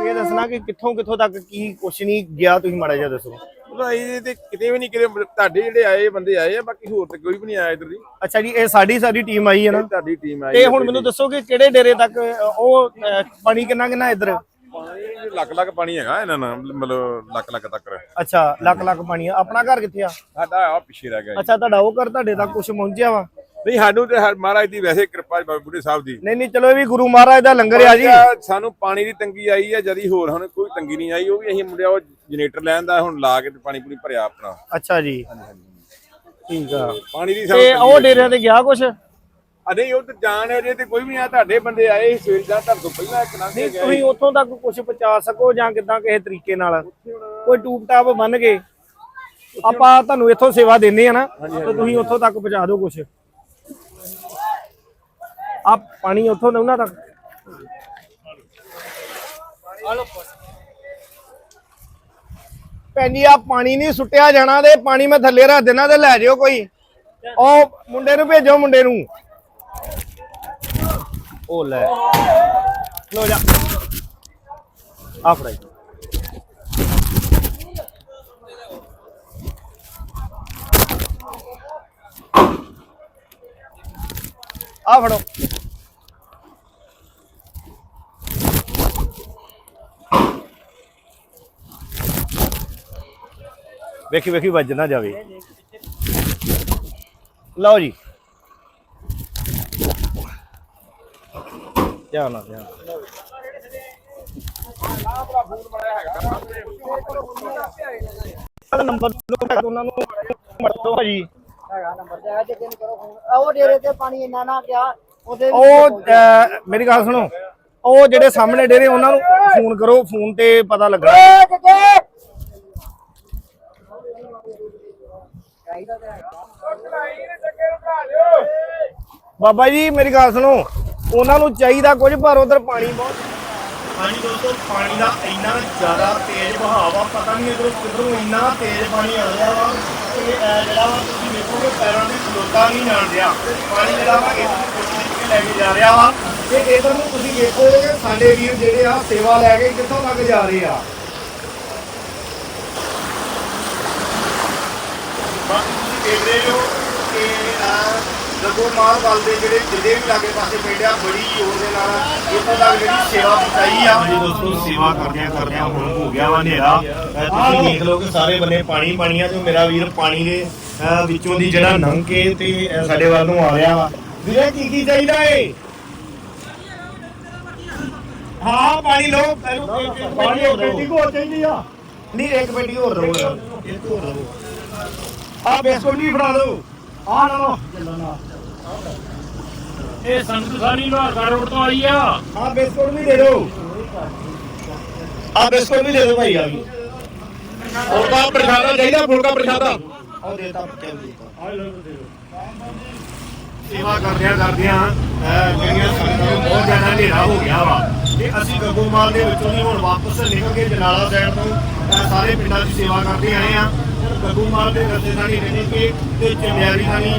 ਇਹ ਦੱਸਣਾ ਕਿ ਕਿੱਥੋਂ ਕਿੱਥੋਂ ਤੱਕ ਕੀ ਕੁਛ ਨਹੀਂ ਗਿਆ, ਤੁਸੀਂ ਮਾੜਾ ਜਿਹਾ ਦੱਸੋ। ਭਾਈ ਤੇ ਕਿਤੇ ਵੀ ਨਹੀਂ ਕਿਤੇ ਤੁਹਾਡੇ ਜਿਹੜੇ ਆਏ ਬੰਦੇ ਆਏ ਆ ਬਾਕੀ ਹੋਰ ਤੇ ਕੋਈ ਵੀ ਨਹੀਂ ਆਇਆ ਇਧਰ ਦੀ ਅੱਛਾ ਜੀ ਇਹ ਸਾਡੀ ਸਾਡੀ ਟੀਮ ਆਈ ਹੈ ਨਾ? ਤੁਹਾਡੀ ਟੀਮ ਆਈ ਤੇ ਹੁਣ ਮੈਨੂੰ ਦੱਸੋ ਕਿ ਕਿਹੜੇ ਡੇਰੇ ਤੱਕ ਉਹ ਪਾਣੀ ਕਿੰਨਾ ਕਿੰਨਾ ਇੱਧਰ? ਪਾਣੀ ਲੱਖ ਲੱਖ ਪਾਣੀ ਹੈਗਾ ਇਹਨਾਂ ਨਾਲ ਮਤਲਬ ਲੱਖ ਲੱਖ ਤੱਕ। ਅੱਛਾ ਲੱਖ ਲੱਖ ਪਾਣੀ ਆ। ਆਪਣਾ ਘਰ ਕਿੱਥੇ ਆ? ਸਾਡਾ ਆ ਪਿੱਛੇ ਰਹਿ ਗਿਆ ਜੀ। ਅੱਛਾ ਤੁਹਾਡਾ ਉਹ ਘਰ ਤੁਹਾਡੇ ਤੱਕ ਕੁਝ ਪਹੁੰਚਿਆ ਵਾ? ਨਹੀਂ ਸਾਨੂੰ ਤੇ ਹਰ- ਮਹਾਰਾਜ ਦੀ ਵੈਸੇ ਕਿਰਪਾ ਹੈ ਬਾਬਾ ਬੁੱਢੇ ਸਾਹਿਬ ਦੀ। ਨਹੀਂ ਨਹੀਂ ਚਲੋ ਇਹ ਵੀ ਗੁਰੂ ਮਹਾਰਾਜ ਦਾ ਲੰਗਰ ਆ ਜੀ। ਸਾਨੂੰ ਪਾਣੀ ਦੀ ਤੰਗੀ ਆਈ ਹੈ ਜਦੀ ਹੋਰ ਹੁਣ ਕੋਈ ਤੰਗੀ ਨਹੀਂ ਆਈ ਉਹ ਵੀ ਅਸੀਂ ਮੁੰਡਿਆ ਉਹ ਜਨਰੇਟਰ ਲੈਣ ਦਾ ਹੁਣ ਲਾ ਕੇ ਤੇ ਪਾਣੀ ਪੂਰੀ ਭਰਿਆ ਆਪਣਾ। ਅੱਛਾ ਜੀ। ਠੀਕ ਆ। ਪਾਣੀ ਦੀ ਤੇ ਉਹ ਡੇਰਿਆਂ ਤੇ ਗਿਆ ਕੁਛ? ਆ ਨਹੀਂ ਉਹ ਤੇ ਜਾਣ ਅਜੇ ਤੇ ਕੋਈ ਵੀ ਆ ਤੁਹਾਡੇ ਬੰਦੇ ਆਏ ਸਵੇਰ ਦਾ ਤੁਹਾਡੇ ਤੋਂ ਪਹਿਲਾਂ ਇੱਕ ਲੰਘ ਨਹੀਂ ਗਏ ਤੁਸੀਂ ਉੱਥੋਂ ਤੱਕ ਕੁਝ ਪਹੁੰਚਾ ਸਕੋ ਜਾਂ ਕਿਦਾਂ ਕਿਸੇ ਤਰੀਕੇ ਨਾਲ? ਕੋਈ ਟੂਬ ਟਾਪ ਬੰਨ ਕੇ। ਆਪਾਂ ਤੁਹਾਨੂੰ ਇੱਥੋਂ ਸੇਵਾ ਦਿੰਨੇ ਆ ਨਾ ਤੇ ਤੁਸੀਂ ਉੱਥੋਂ ਤੱਕ ਪਹੁੰਚਾ ਦਿਓ ਕੁਝ ਆ ਪਾਣੀ ਉੱਥੋਂ ਨਾ ਉਹਨਾਂ ਤੱਕ। ਭੈਣ ਜੀ ਆ ਪਾਣੀ ਨਹੀਂ ਸੁੱਟਿਆ ਜਾਣਾ ਤੇ ਪਾਣੀ ਮੈਂ ਥੱਲੇ ਰੱਖ ਦੇਣਾ ਤੇ ਲੈ ਜਿਓ ਕੋਈ। ਉਹ ਮੁੰਡੇ ਨੂੰ ਭੇਜੋ ਮੁੰਡੇ ਨੂੰ। ਉਹ ਲੈ। ਲੋ ਜਾ। ਆ ਫੜਾਈ। ਆ ਫੜੋ। ਵੇਖੀ ਵੇਖੀ ਵੱਜ ਨਾ ਜਾਵੇ। ਲਓ ਜੀ। ਧਿਆਨ ਨਾਲ ਧਿਆਨ ਨਾਲ। ਨੰਬਰ ਨੂੰ ਉਹਨਾਂ ਨੂੰ ਮਰਦੋ ਭਾਜੀ। ਹੈਗਾ ਨੰਬਰ ਤੇ ਆ ਜੇ ਕਿਨ ਕਰੋ ਫੋਨ। ਉਹ ਡੇਰੇ ਤੇ ਪਾਣੀ ਇੰਨਾ ਨਾ ਗਿਆ ਉਹਦੇ ਵੀ ਉਹ ਅਹ, ਮੇਰੀ ਗੱਲ ਸੁਣੋ। ਉਹ ਜਿਹੜੇ ਸਾਹਮਣੇ ਡੇਰੇ ਉਹਨਾਂ ਨੂੰ ਫੋਨ ਕਰੋ ਫੋਨ ਤੇ ਪਤਾ ਲੱਗਣਾ ਏ ਜੱਗੇ ਬਾਬਾ ਜੀ ਮੇਰੀ ਗੱਲ ਸੁਣੋ। ਉਹਨਾਂ ਨੂੰ ਚਾਹੀਦਾ ਕੁਝ ਪਰ ਉਧਰ ਪਾਣੀ ਬਹੁਤ ਹਾਂਜੀ ਦੋਸਤੋ ਪਾਣੀ ਦਾ ਇੰਨਾ ਜ਼ਿਆਦਾ ਤੇਜ਼ ਵਹਾਅ ਆ ਪਤਾ ਨਹੀਂ ਇਧਰੋਂ ਕਿਧਰੋਂ ਇੰਨਾ ਤੇਜ਼ ਪਾਣੀ ਆ ਰਿਹਾ ਵਾ ਕਿ ਇਹ ਜਿਹੜਾ ਵਾ ਤੁਸੀਂ ਵੇਖੋਗੇ ਪੈਰਾਂ ਦੀ ਖਲੋਤਾ ਨਹੀਂ ਜਾਣ ਰਿਹਾ ਪਾਣੀ ਜਿਹੜਾ ਵਾ ਇਹ ਕੇ ਲੈ ਕੇ ਜਾ ਰਿਹਾ ਵਾ। ਤੇ ਇਧਰ ਨੂੰ ਤੁਸੀਂ ਵੇਖੋਗੇ ਸਾਡੇ ਵੀਰ ਜਿਹੜੇ ਆ ਸੇਵਾ ਲੈ ਕੇ ਕਿੱਥੋਂ ਤੱਕ ਜਾ ਰਹੇ ਆ। ਬਾਕੀ ਤੁਸੀਂ ਦੇਖ ਰਹੇ ਹੋ ਕਿ ਜਦੋਂ ਮਾਲ ਵੱਲ ਦੇ ਜਿਹੜੇ ਜਿੱਦੇ ਵੀ ਲਾਗੇ ਪਾਸੇ ਪਿੰਡਿਆ ਬੜੀ ਜ਼ੋਰ ਦੇ ਨਾਲ ਇੱਥੋਂ ਤੱਕ ਜਿਹੜੀ ਸੇਵਾ ਪਹੁੰਚਾਈ ਆ। ਜੀ ਦੋਸਤੋ ਸੇਵਾ ਕਰਦਿਆਂ ਕਰਦਿਆਂ ਹੁਣ ਹੋ ਗਿਆ ਵਾ ਹਨੇਰਾ। ਤੁਸੀਂ ਦੇਖ ਲਓ ਕਿ ਸਾਰੇ ਬੰਨੇ ਪਾਣੀ ਪਾਣੀ ਆ ਤੇ ਮੇਰਾ ਵੀਰ ਪਾਣੀ ਦੇ ਵਿੱਚੋਂ ਦੀ ਜਿਹੜਾ ਲੰਘ ਕੇ ਤੇ ਸਾਡੇ ਵੱਲ ਨੂੰ ਆ ਰਿਹਾ ਵਾ। ਵੀਰੇ ਕੀ ਕੀ ਚਾਹੀਦਾ ਏ? ਹਾਂ ਪਾਣੀ ਲਓ ਪਾਣੀ ਹੋਰ ਚਾਹੀਦੀ ਆ। ਨਹੀਂ ਇੱਕ ਬੇਟੀ ਹੋਰ ਦਵੋ ਇੱਕ ਹੋਰ ਦਵੋ ਆ ਬਿਸਕੁਟ ਵੀ ਫੜਾ ਦਿਓ। ਆ ਲਓ। ਇਹ ਸੰਗਤ ਸਾਰੀ ਲੋਹਾਰ ਰੋਡ ਤੋਂ ਆਈ ਆ। ਆ ਬਿਸਕੁਟ ਵੀ ਦੇ ਦਿਓ। ਆ ਬਿਸਕੁਟ ਵੀ ਦੇ ਦਿਓ ਭਾਈ ਆ ਵੀ। ਫੁਲਕਾ ਪ੍ਰਸ਼ਾਦਾ ਚਾਹੀਦਾ ਫੁਲਕਾ ਪ੍ਰਸ਼ਾਦਾ। ਉਹ ਦੇਤਾ ਪੱਕੇ ਦੇਤਾ ਸੇਵਾ ਕਰਦਿਆਂ ਕਰਦਿਆਂ ਅਹ ਜਿਹੜੀਆਂ ਸੰਗਤਾਂ ਨੂੰ ਬਹੁਤ ਜ਼ਿਆਦਾ ਹਨੇਰਾ ਹੋ ਗਿਆ ਵਾ ਤੇ ਅਸੀਂ ਗੱਗੋਮਾਲ ਦੇ ਵਿੱਚੋਂ ਦੀ ਹੁਣ ਵਾਪਸ ਨਿਕਲ ਕੇ ਜਨਾਲਾ ਸਾਈਡ ਤੋਂ ਸਾਰੇ ਪਿੰਡਾਂ ਦੀ ਸੇਵਾ ਕਰਦੇ ਆਏ ਆ। ਗੱਗੋਮਾਲ ਦੇ ਰਸਤੇ ਨਾਲ ਹੀ ਨਿਕਲ ਕੇ ਤੇ ਚੰਡਿਆਰੀ ਨਾਲ ਹੀ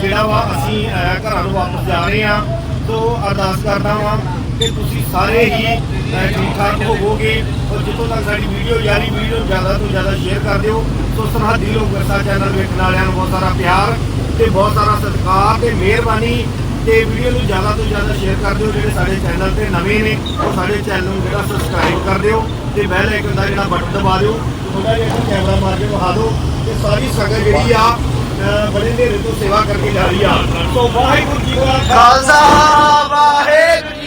ਜਿਹੜਾ ਵਾ ਅਸੀਂ ਘਰਾਂ ਨੂੰ ਵਾਪਸ ਜਾ ਰਹੇ ਆ ਸੋ ਅਰਦਾਸ ਕਰਦਾ ਵਾਂ ਕਿ ਤੁਸੀਂ ਸਾਰੇ ਹੀ ਠੀਕ ਠਾਕ ਹੋਵੋਗੇ ਔਰ ਜਿੱਥੋਂ ਤੱਕ ਸਾਡੀ ਵੀਡੀਓ, ਯਾਰੀ ਵੀਡੀਓ ਨੂੰ ਜ਼ਿਆਦਾ ਤੋਂ ਜ਼ਿਆਦਾ ਸ਼ੇਅਰ ਕਰ ਦਿਓ। ਸੋ ਸਰਹੱਦੀ ਲੋਕ ਵਰਸਾ ਚੈਨਲ ਵੇਖਣ ਵਾਲਿਆਂ ਨੂੰ ਬਹੁਤ ਸਾਰਾ ਪਿਆਰ ਤੇ ਬਹੁਤ ਸਾਰਾ ਸਤਿਕਾਰ ਤੇ ਮਿਹਰਬਾਨੀ ਤੇ ਵੀਡੀਓ ਨੂੰ ਜ਼ਿਆਦਾ ਤੋਂ ਜ਼ਿਆਦਾ ਸ਼ੇਅਰ ਕਰ ਦਿਓ। ਜਿਹੜੇ ਸਾਡੇ ਚੈਨਲ ਤੇ ਨਵੇਂ ਨੇ, ਉਹ ਸਾਡੇ ਚੈਨਲ ਨੂੰ ਜਿਹੜਾ ਸਬਸਕ੍ਰਾਈਬ ਕਰ ਦਿਓ ਤੇ ਬੈਲ ਆਈਕਨ ਦਾ ਜਿਹੜਾ ਬਟਨ ਦਬਾ ਦਿਓ। ਥੋੜਾ ਜਿਹਾ ਕੈਮਰਾ ਮਾਰ ਕੇ ਵਿਖਾ ਦਿਓ ਤੇ ਸਾਰੀ ਸੰਗਤ ਜਿਹੜੀ ਆ ਬੜੇ ਹਨੇਰੇ ਤੋਂ ਸੇਵਾ ਕਰਕੇ ਜਾ ਰਹੀ ਆ। ਸੋ ਵਾਹਿਗੁਰੂ ਜੀ ਕਾ ਖਾਲਸਾ ਵਾਹਿਗੁਰੂ